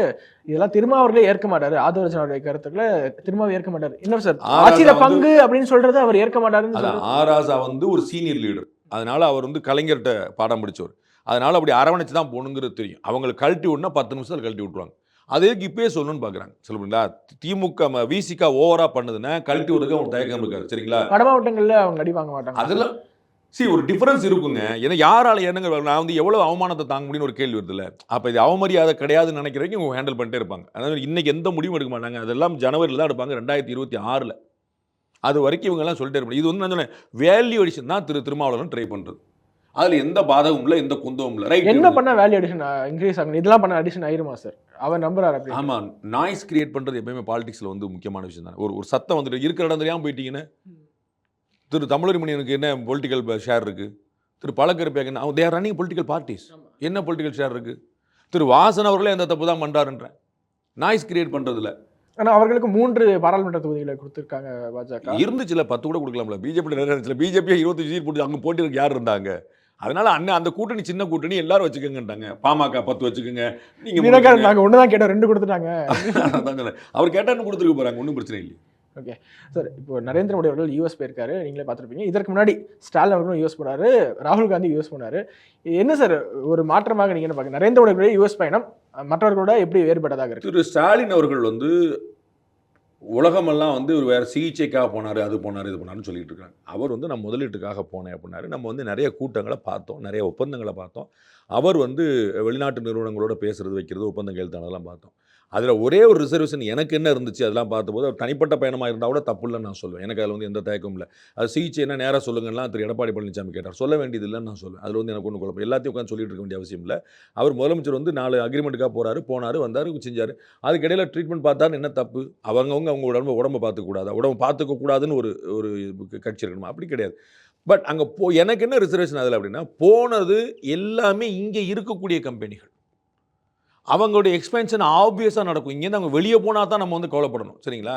இதெல்லாம் திரும்ப அவர்களே ஏற்க மாட்டாரு. ஆதவரசனுடைய கருத்துக்களை திரும்ப ஏற்க மாட்டாரு. என்ன சார் ஆட்சியில பங்கு அப்படின்னு சொல்றது அவர் ஏற்க சொல்றது ஆராசா வந்து ஒரு சீனியர் லீடர் அதனால அவர் வந்து கலைஞர்கிட்ட பாடம் படிச்சவர். அதனால அப்படி அரவணைச்சு தான் போகணுங்கிறது தெரியும். அவங்களை கழட்டி விடனா பத்து நிமிஷத்தில் கழட்டி விட்ருவாங்க அதுக்கு இப்பயே சொல்லணும்னு பார்க்குறாங்க. சொல்லுங்களா திமுக விசிகா ஓவரா பண்ணுதுன்னா கழட்டி விடுறதுக்கு அவங்க தயக்கம் இருக்காது. சரிங்களா? வட மாவட்டங்கள்ல அவங்க அடி வாங்க மாட்டாங்க. அதெல்லாம் சரி ஒரு டிஃபரன்ஸ் இருக்குங்க. ஏன்னா யாரால என்னங்க நான் வந்து எவ்வளவு அவமானத்தை தாங்க முடியும்னு ஒரு கேள்வி வருதுல்ல. அப்போ இது அவமரியாதை கிடையாதுன்னு நினைக்கிற வரைக்கும் இவங்க ஹேண்டில் பண்ணிட்டே இருப்பாங்க. அதாவது இன்னைக்கு எந்த முடிவும் எடுக்க மாட்டாங்க. அதெல்லாம் ஜனவரியில் தான் எடுப்பாங்க ரெண்டாயிரத்தி இருபத்தி ஆறில். அது வரைக்கும் இவங்க எல்லாம் சொல்லிட்டே இருப்பாங்க. இது வந்து நான் சொன்னேன் வேல்யூ அடிஷன் தான் திரு திருமாவளவன் ட்ரை பண்ணுறது அதுல எந்த பாதகமும் இல்லை எந்த குந்தமும் இல்லை. ரைட் என்ன பண்ண வேல்யூ அடிஷன் இன்க்ரீஸ் ஆகும். இதெல்லாம் பண்ண அடிஷன் ஆயிருமா சார் அவர் நம்புறாரு அப்படி. ஆமா நாய்ஸ் கிரியேட் பண்றது எப்பயுமே பாலிடிக்ஸ்ல வந்து முக்கியமான விஷயம் தானே. ஒரு ஒரு சத்தம் வந்துட்டு இருக்கிற இடம் தெரியாம போயிட்டீங்கன்னா? திரு தமிழறிமணியனுக்கு என்ன பொலிட்டிக்கல் ஷேர் இருக்கு? திரு பழக்கருப்பேக்கு என்ன? அவங்க தேர் ரன்னிங் பொலிட்டிக்கல் பார்ட்டிஸ் என்ன பொலிட்டிக்கல் ஷேர் இருக்கு? திரு வாசன் அவர்களே அந்த தப்பு தான் பண்றாருன்றேன். நாய்ஸ் கிரியேட் பண்றதுல. ஆனா அவர்களுக்கு மூன்று பாராளுமன்ற தொகுதிகளை கொடுத்திருக்காங்க பாஜக. இருந்துச்சுல பத்து கூட கொடுக்கலாம்ல. பிஜேபி நிறைய இருந்துச்சுல. பிஜேபி இருபத்தி சீட் போட்டு அங்கே போட்டிருக்கு யார் இருந்தாங்க? அதனால அண்ணன் அந்த கூட்டணி சின்ன கூட்டணி எல்லாரும் வச்சுக்கோங்கன்ட்டாங்க. பாமக பத்து வச்சுக்கோங்க. நீங்க தினகரன் மூணு நாங்க ஒண்ணுதான் கேட்டோம் ரெண்டு கொடுத்துட்டாங்க. அவர் கேட்டான்னு கொடுத்துருக்க போறாங்க ஒன்றும் பிரச்சனை இல்லை சார் இப்போ நரேந்திர மோடி அவர்கள் யூஎஸ் போயிருக்காரு நீங்களே பார்த்துருப்பீங்க. இதற்கு முன்னாடி ஸ்டாலின் அவர்களும் யூஎஸ் போனாரு ராகுல் காந்தி யூஎஸ் போனாரு. என்ன சார் ஒரு மாற்றமாக நீங்க என்ன பார்க்க நரேந்திர மோடி யூஎஸ் பயணம் மற்றவர்களோட எப்படி வேறுபட்டதாக இருக்கு? திரு ஸ்டாலின் அவர்கள் வந்து உலகமெல்லாம் வந்து ஒரு வேறு சிகிச்சைக்காக போனார் அது போனார் இது போனார்னு சொல்லிட்டு இருக்காங்க. அவர் வந்து நான் முதலீட்டுக்காக போனேன் அப்படின்னாரு. நம்ம வந்து நிறைய கூட்டங்களை பார்த்தோம் நிறைய ஒப்பந்தங்களை பார்த்தோம். அவர் வந்து வெளிநாட்டு நிறுவனங்களோட பேசுறது வைக்கிறது ஒப்பந்தம் கையெழுத்தானதெல்லாம் பார்த்தோம். அதில் ஒரே ஒரு ரிசர்வேஷன் எனக்கு என்ன இருந்துச்சு அதெல்லாம் பார்த்தபோது அவர் தனிப்பட்ட பயணமாக இருந்தால் கூட தப்பு இல்லைன்னு நான் சொல்லுவேன். எனக்கு அதில் வந்து எந்த தயக்கமும் இல்லை. அது சிகிச்சை என்ன நேராக சொல்லுங்கள்லாம் திரு எடப்பாடி பழனிசாமி கேட்டார். சொல்ல வேண்டியது இல்லைன்னு நான் சொல்லுவேன். அதில் வந்து எனக்கு ஒன்றும் குழப்பம். எல்லாத்தையும் உட்காந்து சொல்லிட்டு இருக்க வேண்டிய அவசியம் இல்லை. அவர் முதலமைச்சர் வந்து நாலு அக்ரிமெண்ட்டுக்காக போகிறாரு போனார் வந்தார் செஞ்சார். அதுக்கிடையில் ட்ரீட்மெண்ட் பார்த்தாரு என்ன தப்பு? அவங்கவுங்க அவங்க உடம்பு உடம்பை பார்த்துக்கூடாது உடம்பு பார்த்துக்க கூடாதுன்னு ஒரு ஒரு கட்சி இருக்கணுமா? அப்படி கிடையாது. பட் அங்கே போ எனக்கு என்ன ரிசர்வேஷன் அதில் அப்படின்னா போனது எல்லாமே இங்கே இருக்கக்கூடிய கம்பெனிகள் அவங்களுடைய எக்ஸ்பென்ஷன் ஆப்வியஸாக நடக்கும். இங்கேருந்து அவங்க வெளியே போனால் தான் நம்ம வந்து கவலைப்படணும். சரிங்களா?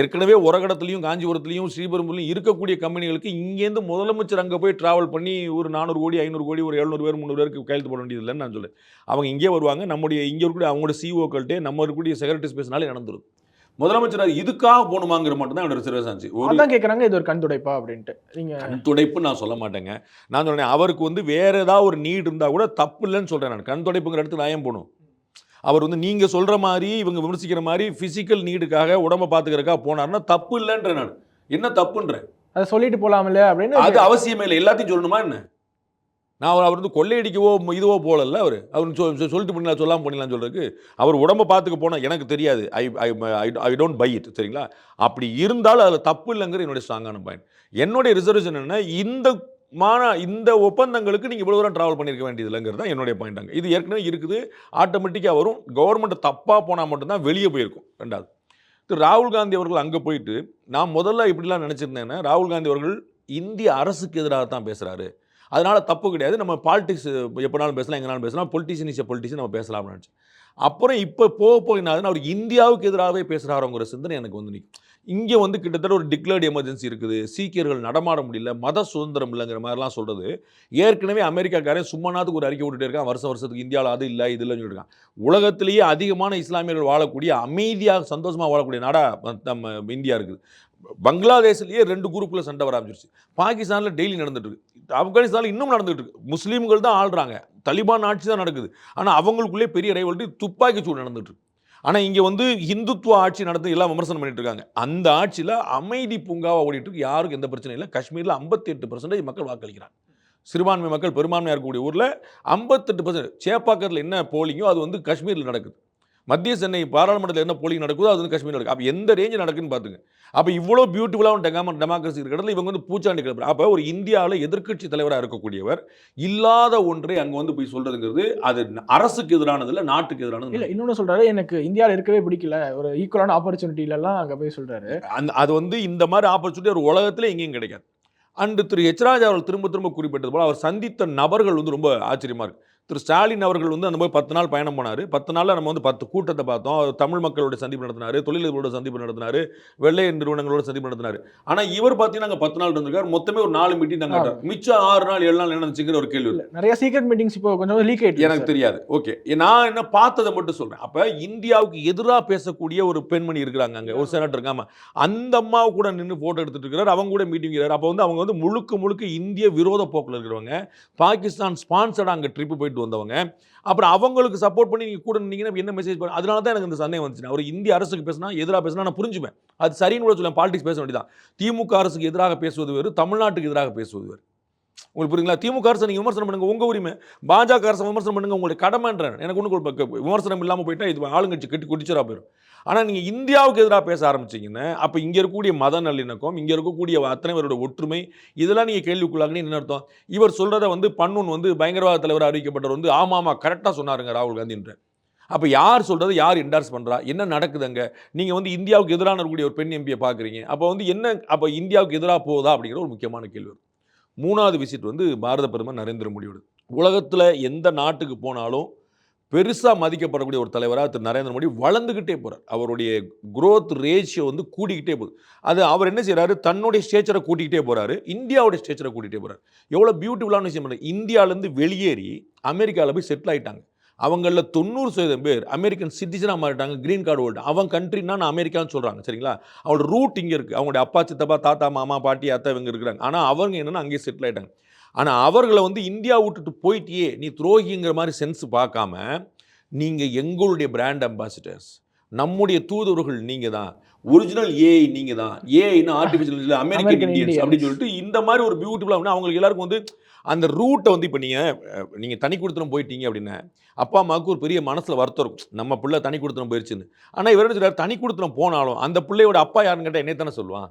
ஏற்கனவே உரகடத்துலையும் காஞ்சிபுரத்துலையும் ஸ்ரீபெரும்புலையும் இருக்கக்கூடிய கம்பெனிகளுக்கு இங்கேருந்து முதலமைச்சர் அங்கே போய் ட்ராவல் பண்ணி ஒரு நானூறு கோடி ஐநூறு கோடி ஒரு எழுநூறு பேர் முந்நூறு பேருக்கு கையெழுத்து போட வேண்டியது இல்லைன்னு நான் சொல்லுவேன் அவங்க இங்கே வருவாங்க. நம்முடைய இங்கே இருக்கக்கூடிய அவங்களோட சிஓக்கள்கிட்டே நம்ம இருக்கக்கூடிய செக்ரட்டரிஸ் பேசினாலே நடந்துரும். முதலமைச்சர் இதுக்காக போகணுமாங்கிற மட்டும் தான் என்னோட ரிசர்வேஷன் ஆச்சு ஒரு அதான் கேட்குறாங்க இது ஒரு கண் துடைப்பா அப்படின்ட்டு. நீங்க கண் துடைப்பு நான் சொல்ல மாட்டேங்க. நான் சொன்னேன் அவருக்கு வந்து வேற ஏதாவது ஒரு நீட் இருந்தால் கூட தப்பு இல்லைன்னு சொல்கிறேன் நான். கண் துடைப்புங்கிற இடத்துக்கு நான் ஏன் போகணும்? அவர் வந்து நீங்கள் சொல்கிற மாதிரி இவங்க விமர்சிக்கிற மாதிரி ஃபிசிக்கல் நீடுக்காக உடம்ப பார்த்துக்கிறக்காக போனார்னா தப்பு இல்லைன்றேன் நான். என்ன தப்புன்றேன்? அதை சொல்லிட்டு போலாம்ல அப்படின்னு அது அவசியமே இல்லை. எல்லாத்தையும் சொல்லணுமா என்ன? நான் அவர் வந்து கொள்ளையடிக்கவோ இதுவோ போகலல்ல அவர். அவர் சொல் சொல்- சொல்லிட்டு பண்ணிடலாம் சொல்லாமல் பண்ணிடலாம் சொல்றதுக்கு அவர் உடம்ப பார்த்துக்க போனால் எனக்கு தெரியாது. I I I don't buy it சரிங்களா? அப்படி இருந்தாலும் அதில் தப்பு இல்லைங்கிற என்னுடைய ஸ்ட்ராங்கான பாயிண்ட் என்னுடைய ரிசர்வேஷன் என்ன இந்த மானா இந்த ஒப்பந்தங்களுக்கு நீங்கள் இவ்வளோ தூரம் ட்ராவல் பண்ணியிருக்க வேண்டியதில்லைங்கிறது தான் என்னுடைய பாயிண்டாங்க இது ஏற்கனவே இருக்குது. ஆட்டோமேட்டிக்காக வரும். கவர்மெண்ட் தப்பாக போனால் மட்டும்தான் வெளியே போயிருக்கும். ரெண்டாவது. திரு ராகுல் காந்தி அவர்கள் அங்கே போயிட்டு நான் முதல்ல இப்படிலாம் நினச்சிருந்தேன்னா ராகுல் காந்தி அவர்கள் இந்திய அரசுக்கு எதிராக தான் பேசுகிறாரு அதனால் தப்பு கிடையாது. நம்ம பாலிடிக்ஸ் எப்போனாலும் பேசலாம் எங்கனாலும் பேசலாம். பொலிட்டிஷியன் இஸ் பொலிட்டிஷியன் நம்ம பேசலாம்னு நினச்சேன். அப்புறம் இப்போ போக போக என்ன அவர் இந்தியாவுக்கு எதிராகவே பேசுகிறாருங்கிற சிந்தனை எனக்கு வந்து நிற்கும் இங்கே வந்து கிட்டத்தட்ட ஒரு டிக்ளேர்டு எமர்ஜென்சி இருக்குது. சீக்கியர்கள் நடமாட முடியல மத சுதந்திரம் இல்லைங்கிற மாதிரிலாம் சொல்கிறது ஏற்கனவே அமெரிக்காக்காரன் சும்மானாத்துக்கு ஒரு அறிக்கை விட்டுட்டே இருக்கான். வருஷம் வருஷத்துக்கு இந்தியாவில் அது இல்லை இது இல்லைன்னு சொல்லியிருக்கான் உலகத்திலேயே அதிகமான இஸ்லாமியர்கள் வாழக்கூடிய அமைதியாக சந்தோஷமாக வாழக்கூடிய நாடாக நம்ம இந்தியா இருக்குது. பங்களாதேஷ்லேயே ரெண்டு குரூப்பில் சண்டை வர ஆரம்பிச்சிருச்சு. பாகிஸ்தானில் டெய்லி நடந்துட்டு இருக்கு. ஆப்கானிஸ்தானில் இன்னும் நடந்துட்டு இருக்கு. முஸ்லீம்கள் தான் ஆள்றாங்க. தலிபான் ஆட்சி தான் நடக்குது. ஆனால் அவங்களுக்குள்ளே பெரிய ரைவல்ட்டி துப்பாக்கி சூடு நடந்துட்டு இருக்கு. ஆனால் இங்கே வந்து இந்துத்துவ ஆட்சி நடத்தி எல்லாம் விமர்சனம் பண்ணிட்டு இருக்காங்க. அந்த ஆட்சியில் அமைதி பூங்காவா ஓடிட்டு இருக்கு. யாருக்கும் எந்த பிரச்சனையும் இல்லை. காஷ்மீரில் ஐம்பத்தி எட்டு மக்கள் வாக்களிக்கிறாங்க. சிறுபான்மை மக்கள் பெரும்பான்மையாக இருக்கக்கூடிய ஊரில் ஐம்பத்தெட்டு பர்சன்ட் சேப்பாக்கத்தில் என்ன போலிங்கோ அது வந்து காஷ்மீரில் நடக்குது. மத்திய சென்னை பாராளுமன்றத்தில் என்ன போலிங் நடக்குதோ அது வந்து காஷ்மீரில் நடக்குது அப்போ எந்த ரேஞ்சு நடக்குன்னு பார்த்துங்க அப்போ இவ்வளோ பியூட்டிஃபுல்லாக டெகாம டெமோக்ரஸி இருக்கிற இடத்துல இவங்க வந்து பூச்சாண்டி கிளப்புறாங்க. அப்போ ஒரு இந்தியாவில் எதிர்க்கட்சி தலைவராக இருக்கக்கூடியவர் இல்லாத ஒன்றை அங்கே வந்து போய் சொல்றதுங்கிறது அது அரசுக்கு எதிரானது இல்லை நாட்டுக்கு எதிரானது இல்ல இன்னொன்னு சொல்றாரு எனக்கு இந்தியாவில் இருக்கவே பிடிக்கல. ஒரு ஈக்குவலான ஆப்பர்ச்சுனிட்டில எல்லாம் அங்க போய் சொல்றாரு. அந்த அது வந்து இந்த மாதிரி ஆப்பர்ச்சுனிட்டி ஒரு உலகத்தில் எங்கேயும் கிடைக்காது. அண்டு திரு எச் ராஜா அவர்கள் திரும்ப திரும்ப குறிப்பிட்டது போல அவர் சந்தித்த நபர்கள் வந்து ரொம்ப ஆச்சரியமா இருக்கு. திரு ஸ்டாலின் அவர்கள் வந்து அந்த மாதிரி பத்து நாள் பயணம் போனார். பத்து நாளில் நம்ம வந்து பத்து கூட்டத்தை பார்த்தோம். தமிழ் மக்களோட சந்திப்பு நடத்தினார் தொழிலதிபரோட சந்திப்பு நடத்தினார் வெள்ளை நிறுவனங்களோட சந்திப்பு நடத்தினார். ஆனால் இவர் பார்த்தீங்கன்னா அங்கே பத்து நாள் இருந்திருக்காரு. மொத்தமே ஒரு நாலு மீட்டிங் ஆமா. மிச்சம் ஆறு நாள் ஏழு நாள் என்ன நினச்சிக்கிற ஒரு கேள்வி இல்ல நிறைய சீக்ரெட் மீட்டிங்ஸ் இப்போ கொஞ்சம் லீக் ஆயிட்டு எனக்கு தெரியாது. ஓகே நான் என்ன பார்த்ததை மட்டும் சொல்றேன். அப்ப இந்தியாவுக்கு எதிராக பேசக்கூடிய ஒரு பெண்மணி இருக்கிறாங்க அங்க. ஒரு செனட்டர் இருக்காம அந்த அம்மாவை கூட நின்று போட்டோ எடுத்துட்டு இருக்கிறார் அவங்க கூட மீட்டிங் அப்போ வந்து அவங்க வந்து முழுக்க முழுக்க இந்திய விரோத போக்கில் இருக்கிறவங்க. பாகிஸ்தான் ஸ்பான்சர்டாக அங்கே ட்ரிப்பு போயிட்டு வந்தவங்க. அப்புறம் அவங்களுக்கு சப்போர்ட் பண்ணி நீங்கள் கூட நின்னீங்கன்னா என்ன மெசேஜ் பண்ண அதனால தான் எனக்கு இந்த சந்தேகம் வந்துச்சு அவர் இந்திய அரசுக்கு பேசினா எதிராக பேசினா நான் புரிஞ்சுப்பேன். அது சரின்னு கூட சொல்ல பாலிடிக்ஸ் பேச வேண்டியதான் திமுக அரசுக்கு எதிராக பேசுவது வேறு தமிழ்நாட்டுக்கு எதிராக பேசுவது வேறு. உங்களுக்கு புரியுங்களா? திமுக அரசு நீங்கள் விமர்சனம் பண்ணுங்க உங்கள் உரிமை. பாஜக அரசு விமர்சனம் பண்ணுங்க உங்களுடைய கடமைன்றேன் எனக்கு ஒன்றும் விமர்சனம் இல்லாமல் போயிட்டா இது ஆளுங்கட்சி கட்டி குடிச்சிடா போயிடும் ஆனால் நீங்கள் இந்தியாவுக்கு எதிராக பேச ஆரம்பிச்சீங்கன்னா அப்போ இங்கே இருக்கக்கூடிய மத நல்லிணக்கம் இங்கே இருக்கக்கூடிய அத்தனை பேரோட ஒற்றுமை இதெல்லாம் நீங்கள் கேள்விக்குள்ளாங்கன்னு என்ன அர்த்தம்? இவர் சொல்கிறத வந்து பன்னூன் வந்து பயங்கரவாத தலைவர் அறிவிக்கப்பட்டவர் வந்து ஆமாம் ஆமாம் கரெக்டாக சொன்னாருங்க ராகுல் காந்தின்ற. அப்போ யார் சொல்கிறது யார் என்டார்ஸ் பண்ணுறா என்ன நடக்குதுங்க? நீங்கள் வந்து இந்தியாவுக்கு எதிரான இருக்கக்கூடிய ஒரு பெண் எம்பியை பார்க்குறீங்க அப்போ வந்து என்ன அப்போ இந்தியாவுக்கு எதிராக போகுதா அப்படிங்கிற ஒரு முக்கியமான கேள்வி மூணாவது விசிட் வந்து பாரத பிரதமர் நரேந்திர மோடியோட உலகத்தில் எந்த நாட்டுக்கு போனாலும் பெருசாக மதிக்கப்படக்கூடிய ஒரு தலைவராக திரு நரேந்திர மோடி வளர்ந்துக்கிட்டே போகிறார் அவருடைய குரோத் ரேஷியோ வந்து கூட்டிக்கிட்டே போகுது. அது அவர் என்ன செய்கிறாரு தன்னுடைய ஸ்டேச்சரை கூட்டிக்கிட்டே போகிறாரு இந்தியாவுடைய ஸ்டேச்சரை கூட்டிகிட்டே போகிறார் எவ்வளோ பியூட்டிஃபுல்லான விஷயம் பண்ணுறது இந்தியாவிலேருந்து வெளியேறி அமெரிக்காவில் போய் செட்டில் ஆகிட்டாங்க அவங்களில் தொண்ணூறு சதவீதம் பேர் அமெரிக்கன் சிட்டிசனாக மாறிட்டாங்க க்ரீன் கார்டு ஹோல்டு அவன் கண்ட்ரின்னா நான் அமெரிக்கான்னு சொல்கிறாங்க சரிங்களா? அவங்களோட ரூட் இங்கே இருக்குது அவங்களுடைய அப்பா சித்தப்பா தாத்தா மாமா பாட்டி அத்தை இவங்க இருக்கிறாங்க. ஆனால் அவங்க என்னென்னா அங்கேயே செட்டில் ஆயிட்டாங்க. ஆனால் அவர்களை வந்து இந்தியா விட்டுட்டு போயிட்டியே நீ துரோகிங்கிற மாதிரி சென்ஸ் பார்க்காம நீங்கள் எங்களுடைய பிராண்ட் அம்பாசிடர்ஸ் நம்முடைய தூதுவர்கள் நீங்கள் தான் ஒரிஜினல் ஏஐ நீங்கள் தான் ஏஐன்னு ஆர்டிஃபிஷியல் இல்லை அமெரிக்கன் Indians. அப்படின்னு சொல்லிட்டு இந்த மாதிரி ஒரு பியூட்டிஃபுல்லாக அவங்களுக்கு எல்லாருக்கும் வந்து அந்த ரூட்டை வந்து இப்போ நீங்கள் நீங்கள் தனி கொடுத்துரும் போயிட்டீங்க அப்படின்னா அப்பா அம்மாவுக்கு ஒரு பெரிய மனசில் வருத்தம் இருக்கும். நம்ம பிள்ளை தனி கொடுத்துரும் போயிடுச்சுன்னு ஆனால் இவர் என்ன சொல்றாரு? தனி கொடுத்துரும் போனாலும் அந்த பிள்ளையோட அப்பா யாருன்னு கேட்டால் என்ன தானே சொல்லுவான்?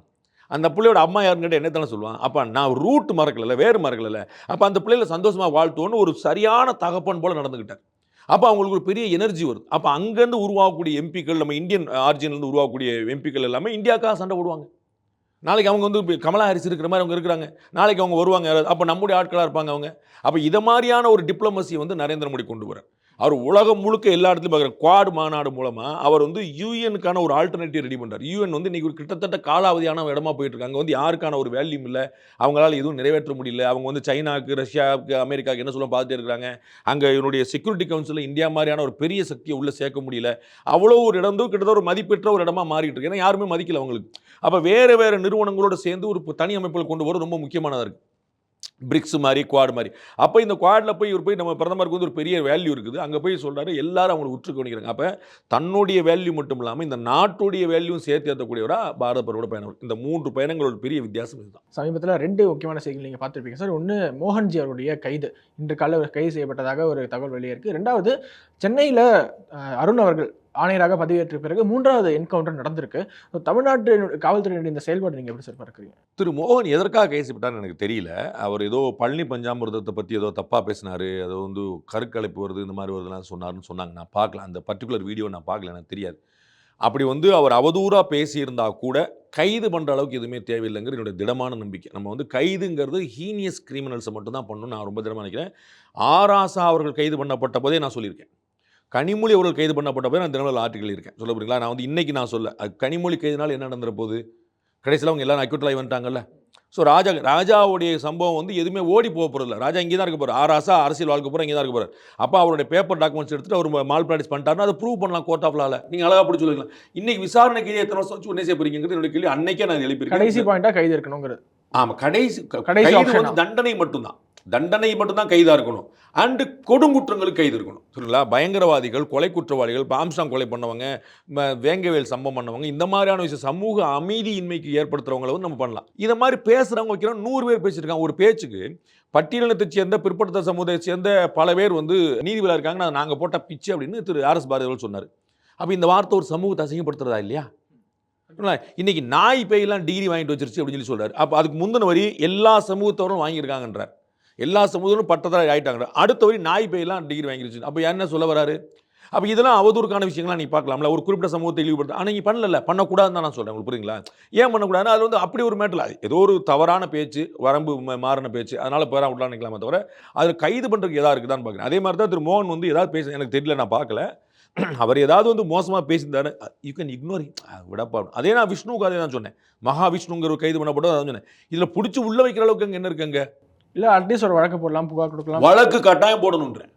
அந்த பிள்ளையோட அம்மா யாருன்னு கேட்டால் என்ன தானே சொல்லுவான்? அப்போ நான் ரூட் மறக்கல வேறு மறக்கல அப்போ அந்த பிள்ளைகளை சந்தோஷமாக வாழ்த்துவோன்னு ஒரு சரியான தகப்பன் போல் நடந்துக்கிட்டார் அப்போ அவங்களுக்கு ஒரு பெரிய எனர்ஜி வருது அப்போ அங்கேருந்து உருவாகக்கூடிய எம்பிக்கள் நம்ம இந்தியன் ஆர்ஜின்லேருந்து uh, உருவாகக்கூடிய எம்பிக்கள் எல்லாமே இந்தியாவுக்காக சண்டை போடுவாங்க. நாளைக்கு அவங்க வந்து கமலா ஹாரிஸ் இருக்கிற மாதிரி அவங்க இருக்கிறாங்க. நாளைக்கு அவங்க வருவாங்க. யாராவது அப்போ நம்முடைய ஆட்களாக இருப்பாங்க அவங்க. அப்போ இதை மாதிரியான ஒரு டிப்ளமசி வந்து நரேந்திர மோடி கொண்டு வரார் அவர் உலகம் முழுக்க எல்லா இடத்துலையும் பார்க்குற குவாட் மாநாடு மூலமாக அவர் வந்து யூஎனுக்கான ஒரு ஆல்டர்னேட்டிவ் ரெடி பண்ணுறார் யூஎன் வந்து இன்றைக்கி ஒரு கிட்டத்தட்ட காலாவதியான இடமா போயிட்டுருக்காங்க அங்கே வந்து யாருக்கான ஒரு வேல்யூம் இல்லை. அவங்களால எதுவும் நிறைவேற்ற முடியல. அவங்க வந்து சைனாக்கு ரஷ்யாவுக்கு அமெரிக்காவுக்கு என்ன சொல்ல பார்த்துட்டே இருக்கிறாங்க அங்கே இவனுடைய செக்யூரிட்டி கவுன்சிலில் இந்தியா மாதிரியான ஒரு பெரிய சக்தியை உள்ளே சேர்க்க முடியல. அவ்வளோ ஒரு இடம் வந்து கிட்டத்தட்ட ஒரு மதிப்பெற்ற ஒரு இடமா மாறிட்டு இருக்கு. ஏன்னா யாருமே மதிக்கல அவங்களுக்கு. அப்போ வேறு வேறு நிறுவனங்களோட சேர்ந்து ஒரு தனி அமைப்புகள் கொண்டு வர ரொம்ப முக்கியமானதாக இருக்குது பிரிக்ஸ் மாதிரி குவாட் மாதிரி. அப்போ இந்த குவாடில் போய் இவர் போய் நம்ம பிரதமருக்கு வந்து ஒரு பெரிய வேல்யூ இருக்குது. அங்கே போய் சொல்கிறாரு எல்லாரும் அவங்களை உற்று கவனிக்கிறாங்க அப்போ தன்னுடைய வேல்யூ மட்டும் இல்லாமல் இந்த நாட்டுடைய வேல்யூவும் சேர்த்து ஏற்றக்கூடியவராக பாரத பிரதமரோட பயணம் இந்த மூன்று பயணங்களோட பெரிய வித்தியாசம் இதுதான். சமீபத்தில் ரெண்டு முக்கியமான செய்திகள் நீங்கள் பார்த்துருப்பீங்க சார். ஒன்று மோகன்ஜி அவருடைய கைது. இன்று காலை கைது செய்யப்பட்டதாக ஒரு தகவல் வெளியே இருக்குது ரெண்டாவது சென்னையில் அருண் அவர்கள் ஆணையராக பதவியேற்ற பிறகு மூன்றாவது என்கவுண்டர் நடந்திருக்கு. தமிழ்நாட்டு காவல்துறையினுடைய இந்த செயல்பாடு நீங்கள் எப்படி சார் பார்க்குறீங்க? திரு மோகன் எதற்காக கைது எனக்கு தெரியல. அவர் ஏதோ பழனி பஞ்சாமிர்தத்தை பற்றி ஏதோ தப்பாக பேசினார். அது வந்து கருக்கலைப்பு வருது இந்த மாதிரி வருதுலாம் சொன்னார்னு சொன்னாங்க. நான் பார்க்கல. அந்த பர்டிகுலர் வீடியோ நான் பார்க்கல எனக்கு தெரியாது. அப்படி வந்து அவர் அவதூறாக பேசியிருந்தா கூட கைது பண்ணுற அளவுக்கு எதுவுமே தேவையில்லைங்கிற என்னுடைய திடமான நம்பிக்கை. நம்ம வந்து கைதுங்கிறது ஹீனியஸ் கிரிமினல்ஸை மட்டும் தான் பண்ணணும்னு நான் ரொம்ப திடமாக நினைக்கிறேன். ஆராசா அவர்கள் கைது பண்ணப்பட்ட போதே நான் சொல்லியிருக்கேன். கனிமொழி அவர்கள் கைது பண்ணப்பட்ட போதே நான் தினமலர் ஆர்டிகல் இருக்கேன். சொல்ல போறீங்களா நான் வந்து இன்னைக்கு நான் சொல்ல அது கனிமொழி கைதுனால என்ன நடந்துற போகுது? கடைசியில் அவங்க எல்லாரும் அக்யூட்டலாகி வந்துட்டாங்கல்ல? ஸோ ராஜா ராஜாவுடைய சம்பவம் வந்து எதுவுமே ஓடி போக போகிறதில்ல ராஜா இங்கே தான் இருக்க போகிறார் ஆராசா அரசியல் வாழ்க்கை போகிற இங்கே தான் இருக்க போகிறார் அப்போ அவருடைய பேப்பர் டாக்குமெண்ட்ஸ் எடுத்துட்டு அவர் மால் ப்ராக்டிஸ் பண்ணிட்டாருன்னா அதை ப்ரூவ் பண்ணலாம் கோர்ட் ஆஃப் லால நீங்கள் அழகாக பிடிச்சி சொல்லிக்கலாம் இன்னைக்கு விசாரணைக்கு எத்தனை வருஷம் வச்சு என்ன செய்ய போறீங்கிறது என்னோட கேள்வி. அன்னைக்கே நான் எழுப்பியிருக்கேன். கடைசி பாயிண்டா கைது இருக்கணுங்கிறது ஆமாம் கடைசி கடைசி வந்து தண்டனை மட்டும்தான். தண்டனை மட்டும்தான் கைதாக இருக்கணும். அண்டு கொடுங்குற்றங்களுக்கு கைது இருக்கணும். சரிங்களா பயங்கரவாதிகள் கொலை குற்றவாளிகள் பாம்சாங் கொலை பண்ணவங்க ம- வேங்கவேல் சம்பவம் பண்ணவங்க இந்த மாதிரியான விஷயம் சமூக அமைதியின்மைக்கு ஏற்படுத்துறவங்களை வந்து நம்ம பண்ணலாம். இதை மாதிரி பேசுகிறவங்க வைக்கிறோம். நூறு பேர் பேசியிருக்காங்க. ஒரு பேச்சுக்கு பட்டியலினத்தை சேர்ந்த பிற்படுத்த சமுதாயத்தை சேர்ந்த பல பேர் வந்து நீதிபதியாக இருக்காங்க நாங்கள் போட்ட பிச்சு அப்படின்னு திரு ஆர் எஸ் பாரதிகள் சொன்னார். அப்போ இந்த வார்த்தை ஒரு சமூகத்தை அசிங்கப்படுத்துறதா இல்லையா? இன்னைக்கு நாய் பேயெல்லாம் டிகிரி வாங்கிட்டு வச்சிருச்சு அப்படின்னு சொல்லி சொல்கிறார் அப்போ அதுக்கு முந்தின வரி எல்லா சமூகத்தவரும் வாங்கியிருக்காங்கன்றார். எல்லா சமூகத்திலும் பட்டதாக ஆயிட்டாங்க. அடுத்த வரி நாய் பேயெல்லாம் டிகிரி வாங்கிருச்சு அப்போ என்ன சொல்ல வராரு? அப்போ இதெல்லாம் அவதூறுக்கான விஷயங்கள்லாம் நீ பார்க்கலாம்ல. ஒரு குறிப்பிட்ட சமூகத்தை இழிவுபடுத்த ஆனால் நீ பண்ணல பண்ணக்கூடாதுன்னு தான் நான் சொல்கிறேன் உங்களுக்கு புரியுங்களா ஏன் பண்ணக்கூடாதுன்னா அது வந்து அப்படி ஒரு மேட்டில் ஏதோ ஒரு தவறான பேச்சு வரம்பு மாறின பேச்சு. அதனால் பேராக விடலாம் நினைக்கலாமே தவிர அதில் கைது பண்ணுறதுக்கு எதாவது இருக்குதான்னு பார்க்குறேன். அதே மாதிரி தான் திரு மோகன் வந்து ஏதாவது பேச எனக்கு தெரியல நான் பார்க்கல. <clears throat> அவர் ஏதாவது வந்து மோசமாக பேசியிருந்தாரு. யூ கேன் இக்னோர் விடப்பா அதே நான் விஷ்ணுவுக்கு அதே தான் சொன்னேன். மகாவிஷ்ணுங்கிற ஒரு கைது பண்ணப்பட்டது அதான் சொன்னேன். இதில் பிடிச்சி உள்ள வைக்கிற அளவுக்கு அங்கே என்ன இருக்குங்க இல்லை அட்லீஸ்ட் ஒரு வழக்கு போடலாம் புகார் கொடுக்கலாம். வழக்கு கட்டாயம் போடணுன்றேன்.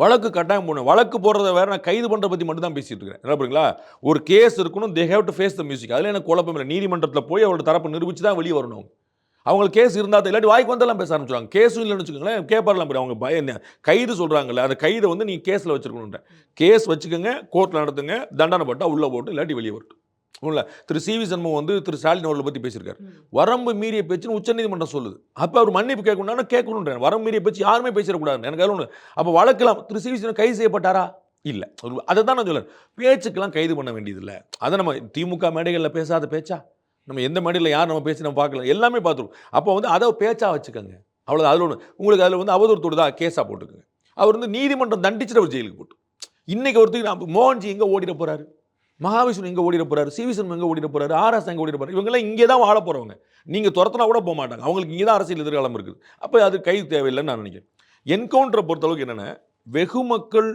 வழக்கு கட்டாயம் போடணும். வழக்கு போடுறத வேற நான் கைது பண்ணுறத பற்றி மட்டும் தான் பேசிட்டு இருக்கேன். என்ன புரியுங்களா ஒரு கேஸ் இருக்கணும் they have to face the music அதில் எனக்கு குழப்பம் இல்லை. நீதிமன்றத்தில் போய் அவரோட தரப்பு நிரூபிச்சு தான் வெளியே வரணும். அவங்க அவங்களுக்கு கேஸ் இருந்தால் இல்லாட்டி வாய்க்கு வந்தெல்லாம் பேச ஆரம்பிச்சுவாங்க கேஸும் இல்லைன்னு வச்சுக்கோங்களேன் கேப்பாரெலாம் போய் அவங்க பய கைது சொல்கிறாங்கல்ல அந்த கைதை வந்து நீங்கள் கேஸில் வச்சுருக்கணுன்ற கேஸ் வச்சுக்கோங்க கோர்ட்டில் நடத்துங்க தண்டனை போட்டால் உள்ளே போட்டு இல்லாட்டி வெளியே வரட்டும். உள்ள திரு சி வி சண்முகம் வந்து திரு ஸ்டாலின் அவர்களை பற்றி பேசியிருக்காரு. வரம்பு மீறிய பேச்சுன்னு உச்சநீதிமன்றம் சொல்லுது. அப்போ அவர் மன்னிப்பு கேட்கணும்னா கேட்கணுன்றேன் வரம்பு மீறிய பேச்சு யாருமே பேசிடக்கூடாது எனக்கு அதில் ஒன்று அப்போ வழக்கலாம் திரு சி வி சண்முகம் கைது செய்யப்பட்டாரா? இல்லை. அதை தான் நான் சொல்லுறேன் பேச்சுக்கெல்லாம் கைது பண்ண வேண்டியதில்லை. அதை நம்ம திமுக மேடைகளில் பேசாத பேச்சா? நம்ம எந்த மேடையில் யார் நம்ம பேசி நம்ம பார்க்கல? எல்லாமே பார்த்துருவோம். அப்போ வந்து அதை பேச்சா வச்சுக்கோங்க. அவ்வளோ அதில் ஒன்று உங்களுக்கு அதில் வந்து அவதூறு தொடுதா? கேஸாக போட்டுக்கோங்க. அவர் வந்து நீதிமன்றம் தண்டிச்சிட்டு அவர் ஜெயிலுக்கு போட்டு. இன்னைக்கு ஒருத்தர் மோகன்ஜி எங்கே ஓடிட போறாரு? மகாவிஷ்ணு எங்கே ஓடிட போறாரு? சிவிசன் எங்கே ஓடிட போறாரு? ஆர்எஸ் எங்கே ஓடிட போறாரு? இவங்கெல்லாம் இங்கே தான் வாழ போறவங்க. நீங்கள் துரத்துனா கூட போக மாட்டாங்க. அவங்களுக்கு இங்கே தான் அரசியல் எதிர்காலம் இருக்குது. அப்போ அது கை தேவையில்லைன்னு நான் நினைக்கிறேன். என்கவுண்டரை பொறுத்தளவுக்கு என்னென்ன வெகு மக்கள்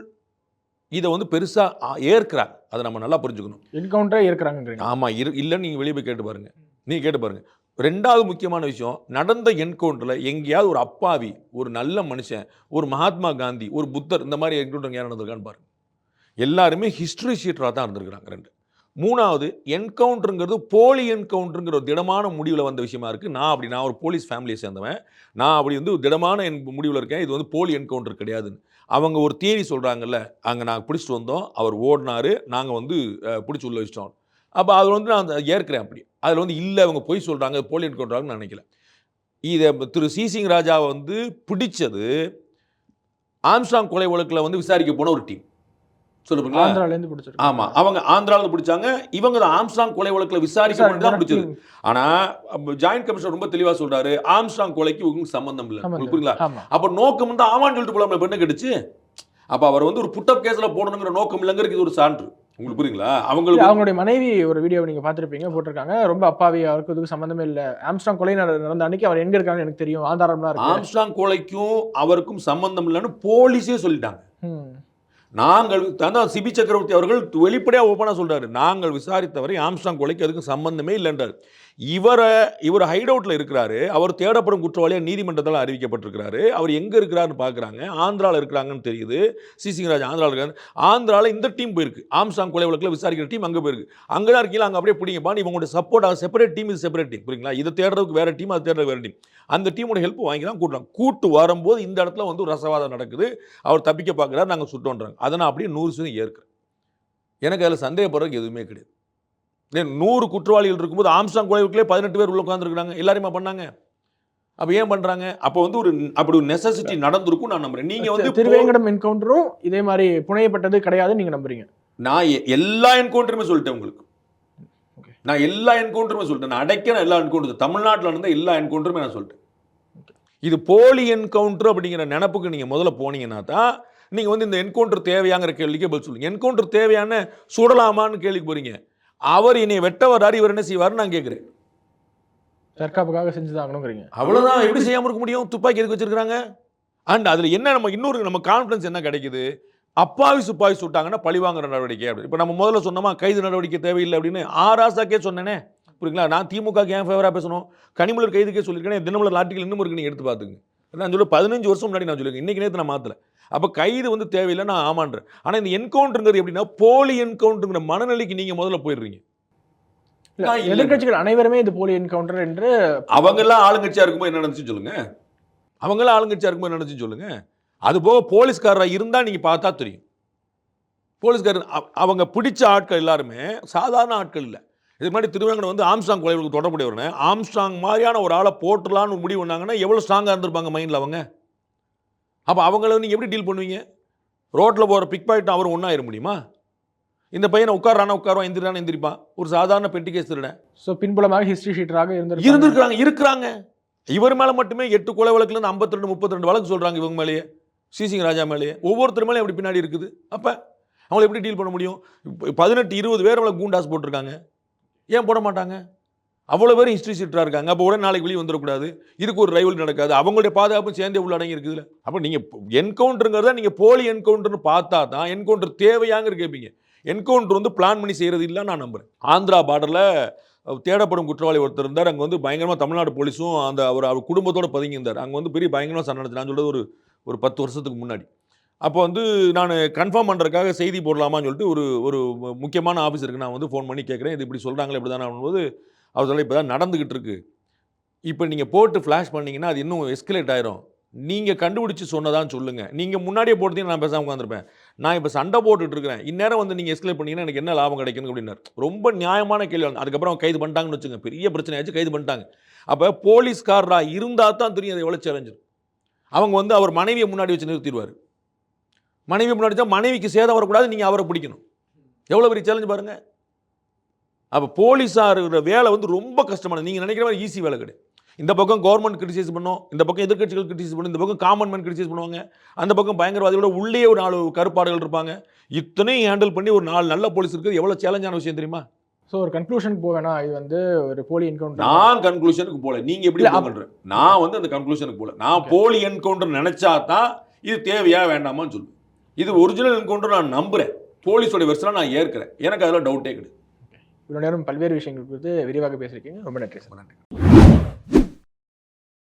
இதை வந்து பெருசாக ஏற்கிறாங்க. அதை நம்ம நல்லா புரிஞ்சுக்கணும். என்கவுண்டரே இருக்கிறாங்கன்றீங்க ஆமாம் இரு இல்லைன்னு நீங்கள் வெளியே போய் கேட்டு பாருங்க. நீங்கள் கேட்டு பாருங்க. ரெண்டாவது முக்கியமான விஷயம் நடந்த என்கவுண்டரில் எங்கேயாவது ஒரு அப்பாவி ஒரு நல்ல மனுஷன் ஒரு மகாத்மா காந்தி ஒரு புத்தர் இந்த மாதிரி என்கவுண்டர் யார் நடந்திருக்கான்னு பாருங்க. எல்லாருமே ஹிஸ்ட்ரி ஷீட்டராக தான் இருந்திருக்கிறாங்க ரெண்டு. மூணாவது என்கவுண்டருங்கிறது போலி என்கவுண்டருங்கிற ஒரு திடமான முடிவில் வந்த விஷயமா இருக்குது நான் அப்படி நான் ஒரு போலீஸ் ஃபேமிலியை சேர்ந்தவன். நான் அப்படி வந்து ஒரு திடமான என் முடிவில் இருக்கேன். இது வந்து போலி என்கவுண்டர் கிடையாதுன்னு. அவங்க ஒரு தியரி சொல்கிறாங்கல்ல அங்கே நாங்கள் பிடிச்சிட்டு வந்தோம். அவர் ஓடினாரு. நாங்கள் வந்து பிடிச்சி உள்ள வச்சிட்டோம். அப்போ அதில் வந்து நான் ஏற்கிறேன் அப்படி. அதில் வந்து இல்லை அவங்க பொய் சொல்கிறாங்க போலி என்கவுண்டராங்கன்னு நினைக்கல. இதை திரு சிசிங் ராஜாவை வந்து பிடிச்சது ஆம்ஸ்டாங் கொலை வழக்கில் வந்து விசாரிக்க போன ஒரு டீம் சொல்லுங்களா ஆந்திராலேருந்து பிடிச்சிருக்காங்க ஆமா அவங்க ஆந்திராவில் பிடிச்சாங்க. இவங்க தான் ஆம்ஸ்டாங் கொலை வழக்கில் விசாரிக்க தான் பிடிச்சது. ம், ஆனா ஜாயின்ட் கமிஷனர் ரொம்ப தெளிவா சொல்றாரு ஆம்ஸ்டாங் கொலைக்கு இவங்க சம்பந்தம் இல்லை. உங்களுக்கு புரியுங்களா அப்ப நோக்கம் வந்து ஆமான்னு சொல்லிட்டு போலாம்ல பெண்ணு கெடுச்சு? அப்ப அவர் வந்து ஒரு புட்டப் கேஸ்ல போடணுங்கிற நோக்கம் இல்லைங்கிறது இது ஒரு சான்று. உங்களுக்கு புரியுங்களா? அவங்களுக்கு அவங்களுடைய மனைவி ஒரு வீடியோ நீங்க பார்த்திருப்பீங்க போட்டிருக்காங்க. ரொம்ப அப்பாவி அவருக்கு இதுக்கு சம்பந்தமே இல்ல. ஆம்ஸ்டாங் கொலை நட- நடந்த அன்னைக்கு அவர் எங்க இருக்காங்கன்னு எனக்கு தெரியும். ஆதாரம்லாம் ஆம்ஸ்டாங் கொலைக்கும் அவருக்கும் சம்பந்தம் இல்லைன்னு போலீஸே சொல்லிட்டாங்க. நாங்கள் அதான் சிபி சக்கரவர்த்தி அவர்கள் வெளிப்படையாக ஓப்பனாக சொல்கிறார் நாங்கள் விசாரித்தவரை ஆம்ஸ்டாங் கொலைக்கு அதுக்கு சம்பந்தமே இல்லைன்றார். இவரை இவர் ஹைட் அவுட்டில் இருக்கிறாரு. அவர் தேடப்படும் குற்றவாளியாக நீதிமன்றத்தால் அறிவிக்கப்பட்டிருக்கிறாரு. அவர் எங்கே இருக்கிறாருன்னு பார்க்குறாங்க ஆந்திராவில் இருக்கிறாங்கன்னு தெரியுது. சிசிங்கராஜ் ஆந்திராவில் இருக்காரு. ஆந்திராவில் இந்த டீம் போயிருக்கு. ஆம்சாங் கொலை வழக்கில் விசாரிக்கிற டீம் அங்கே போயிருக்கு. அங்கே தான் இருக்கீங்களா? அங்கே அப்படியே பிடிங்கப்பா. இவங்களோட சப்போர்ட் செப்பரேட் டீம் இது செப்பரேட் டீம் புரியுங்களா? இதை தேடுறதுக்கு வேறு டீம் அதை தேடுறது வேறு டீம் அந்த டீமோட ஹெல்ப் வாங்கி தான் கூட்டுறாங்க. கூட்டு வரும்போது இந்த இடத்துல வந்து ஒரு ரசவாதம் நடக்குது. அவர் தப்பிக்க பார்க்குறாரு நாங்கள் சுட்டோன்றாங்க. அதை நான் அப்படியே நூறு சதவீதம் ஏற்கிறேன். எனக்கு அதில் சந்தேகப்படுறதுக்கு எதுவுமே கிடையாது. நூறு குற்றவாளிகள் இருக்கும்போது ஆம்ஸ்டாங் கொலைவுக்குள்ளே பதினெட்டு பேர் உள்ள உட்காந்துருக்காங்க எல்லாருமே பண்ணாங்க. அப்போ ஏன் பண்ணுறாங்க அப்போ வந்து ஒரு அப்படி ஒரு நெசசிட்டி நடந்திருக்கும் நான் நம்புறேன். நீங்கள் வந்து திருவேங்கடம் என்கவுண்டரும் இதே மாதிரி புனையப்பட்டது கிடையாதுன்னு நீங்க நம்புறீங்க. நான் எல்லா என்கவுண்டருமே சொல்லிட்டேன் உங்களுக்கு. நான் எல்லா என்கவுண்டருமே சொல்லிட்டேன். நான் அடைக்கிற எல்லா என்கவுண்டர் தமிழ்நாட்டில் இருந்த எல்லா என்கவுண்டருமே நான் சொல்லிட்டேன். இது போலி என்கவுண்டர் அப்படிங்கிற நினப்புக்கு நீங்கள் முதல்ல போனீங்கன்னா தான் நீங்கள் வந்து இந்த என்கவுண்டர் தேவையாங்கிற கேள்விக்கே பதில் சொல்லுங்க. என்கவுண்டர் தேவையான சுடலாமான்னு கேள்விக்கு போறீங்க. அவர் என்னை வெட்ட வர்றாரு இவர் என்ன செய்வாருன்னு நான் கேட்குறேன். தற்காப்புக்காக செஞ்சுதாகணுங்கிறீங்க. அவ்வளோதான் எப்படி செய்யாமல் இருக்க முடியும்? துப்பாக்கி எதுக்கு வச்சிருக்காங்க அண்ட் அதில் என்ன நம்ம இன்னொரு நம்ம கான்ஃபிடன்ஸ் என்ன கிடைக்குது? அப்பாவி சுப்பாவி சுட்டாங்கன்னா பழி வாங்குற நடவடிக்கை அப்படி. இப்போ நம்ம முதல்ல சொன்னோமா கைது நடவடிக்கை தேவையில்லை அப்படின்னு? ஆராசாக்கே சொன்னேனே. புரியுங்களா நான் திமுகக்கு ஏன் ஃபேவராக பேசணும்? கனிமலர் கைதுக்கே சொல்லியிருக்கேன். தினமலர் ஆர்டிகல் இன்னும் இருக்கு நீங்கள் எடுத்து பார்த்துங்க நான் சொல்ல பதினஞ்சு வருஷம் முன்னாடி நான் சொல்லியிருக்கேன். இன்றைக்கி நேற்று நான் மாற்றல அப்போ கைது வந்து தேவையில்லை நான் ஆமான்றேன். ஆனால் இந்த என்கவுண்டருங்கிறது எப்படின்னா போலி என்கவுண்டருங்கிற மனநிலைக்கு நீங்கள் முதல்ல போயிடுறீங்க. எதிர்க்கட்சிகள் அனைவருமே இது போலி என்கவுண்டர் என்று அவங்கெல்லாம் ஆளுங்கட்சியாக இருக்கும்போது என்ன நடந்துச்சுன்னு சொல்லுங்க? அவங்கெல்லாம் ஆளுங்கட்சியாக இருக்கும்போது என்ன நடந்துச்சுன்னு சொல்லுங்க? அது போக போலீஸ்காரராக இருந்தால் நீங்கள் பார்த்தா தெரியும். போலீஸ்காரர் அவ- அவங்க பிடிச்ச ஆட்கள் எல்லாருமே சாதாரண ஆட்கள் இல்லை. இதுக்கு முன்னாடி திருவேங்கடம் வந்து ஆம்ஸ்டாங் கொலைகளுக்கு தொடர்புடையவர்னே. ஆம்ஸ்டாங் மாதிரியான ஒரு ஆளை போட்டுடலான்னு முடிவு பண்ணாங்கன்னா எவ்வளோ ஸ்ட்ராங்காக இருந்திருப்பாங்க மைண்டில் அவங்க? அப்போ அவங்கள நீங்கள் எப்படி டீல் பண்ணுவீங்க? ரோட்டில் போகிற பிக் பாயிண்ட் அவர் ஒன்றாயிர முடியுமா? இந்த பையனை உட்காரானா உட்காருவான் எந்திரிறானா எந்திரிப்பான். ஒரு சாதாரண பெட்டி கேஸ் திருடன் சோ பின்புலமாக ஹிஸ்டரி ஷீட்டராக இருந்திருக்காங்க இருந்திருக்கிறாங்க இருக்கிறாங்க. இவர் மேல மட்டுமே எட்டு கொலை வழக்குல இருந்து 52 ரெண்டு முப்பத்தி ரெண்டு வழக்கு சொல்றாங்க இவங்க மேலேயே. சிசிங் ராஜா மேலேயே. ஒவ்வொருத்தர் மேலே எப்படி பின்னாடி இருக்குது? அப்ப அவங்கள எப்படி டீல் பண்ண முடியும்? பதினெட்டு இருபது பேர் மேலே கூண்டாஸ் போட்டிருக்காங்க. ஏன் போட மாட்டாங்க? அவ்வளோ பேரும் ஹிஸ்ட்ரி சீட்டராக இருக்காங்க. அப்போ உடனே நாளைக்கு வெளியே வந்துடக்கூடாது. இதுக்கு ஒரு ரைவல் நடக்காது. அவங்களுடைய பாதுகாப்பும் சேர்ந்தே உள்ள அடங்கி இருக்குதுல அப்போ நீங்கள் என்கவுண்டருங்கிறத நீங்கள் போலி என்கவுண்டர்னு பார்த்தா தான் என்கவுண்டர் தேவையாங்கிற கேட்பீங்க என்கவுண்டர் வந்து பிளான் பண்ணி செய்கிறது இல்லைன்னு நான் நம்புறேன். ஆந்திரா பார்டரில் தேடப்படும் குற்றவாளி ஒருத்தர் இருந்தார். அங்கே வந்து பயங்கரமாக தமிழ்நாடு போலீஸும் அந்த அவர் அவர் குடும்பத்தோட பதுங்கி இருந்தார். அங்கே வந்து பெரிய பயங்கரமாக சண்டை நடந்துச்சு. நான் ஒரு ஒரு பத்து வருஷத்துக்கு முன்னாடி. அப்போ வந்து நான் கன்ஃபார்ம் பண்ணுறதுக்காக செய்தி போடலாமான்னு சொல்லிட்டு ஒரு ஒரு முக்கியமான ஆஃபீஸருக்கு நான் வந்து ஃபோன் பண்ணி கேட்குறேன். இது இப்படி சொல்கிறாங்களே இப்படி தானே போது அவர் சொல்ல இப்போ தான் நடந்துக்கிட்டு இருக்கு. இப்போ நீங்கள் போட்டு ஃப்ளாஷ் பண்ணிங்கன்னா அது இன்னும் எஸ்கலேட் ஆயிரும். நீங்கள் கண்டுபிடிச்சி சொன்னதான்னு சொல்லுங்கள் நீங்கள் முன்னாடியே போட்டீங்க நான் பேசாமல் உட்காந்துருப்பேன் நான் இப்போ சண்டை போட்டுட்டு இருக்கிறேன். இந்நேரம் வந்து நீங்கள் எஸ்கலேட் பண்ணிங்கன்னா எனக்கு என்ன லாபம் கிடைக்கும் அப்படின்னாரு. ரொம்ப நியாயமான கேள்வி. அதுக்கப்புறம் அவங்க கைது பண்ணிட்டாங்கன்னு வச்சுங்க பெரிய பிரச்சனையாச்சு கைது பண்ணிட்டாங்க. அப்போ போலீஸ்காரராக இருந்தால் தான் தெரியும் அது எவ்வளோ சேலஞ்சு அவங்க வந்து அவர் மனைவியை முன்னாடி வச்சு நிறுத்திடுவார். மனைவி முன்னாடி மனைவிக்கு சேதம் வரக்கூடாது நீங்கள் அவரை பிடிக்கணும். எவ்வளோ பெரிய சேலஞ்சு பாருங்க. அப்போ போலீஸாருங்கிற வேலை வந்து ரொம்ப கஷ்டமானது. நீங்கள் நினைக்கிற மாதிரி ஈஸி வேலை கிடையாது. இந்த பக்கம் கவர்மெண்ட் கிரிட்டிசைஸ் பண்ணும் இந்த பக்கம் எதிர்க்கட்சிகள் கிரிட்டிசைஸ் பண்ணும் இந்த பக்கம் காமன் மேன் கிரிட்டிசைஸ் பண்ணுவாங்க. அந்த பக்கம் பயங்கரவாதிகளோட உள்ளே ஒரு நாலு கருப்பாடுகள் இருப்பாங்க. இத்தனையும் ஹேண்டில் பண்ணி ஒரு நாலு நல்ல போலீஸ் இருக்குது எவ்வளோ சேலஞ்சான விஷயம் தெரியுமா? ஸோ ஒரு கன்க்ளூஷன் போவேனா? இது வந்து ஒரு போலி என்கவுண்டர் நான் கன்க்ளூஷனுக்கு போல நீங்க எப்படி பண்றேன் நான் வந்து அந்த கன்க்ளூஷனுக்கு போல நான் போலி என்கவுண்டர் நினைச்சா தான் இது தேவையா வேண்டாமான்னு சொல்லுவேன். இது ஒரிஜினல் என்கவுண்டர் நான் நம்புறேன். போலீஸோட வெர்ஷனாக நான் ஏற்கிறேன். எனக்கு அதில் டவுட்டே கிடையாது. இவ்வளோ நேரம் பல்வேறு விஷயங்கள் குறித்து விரிவாக பேசியிருக்கீங்க. ரொம்ப நன்றி சார்.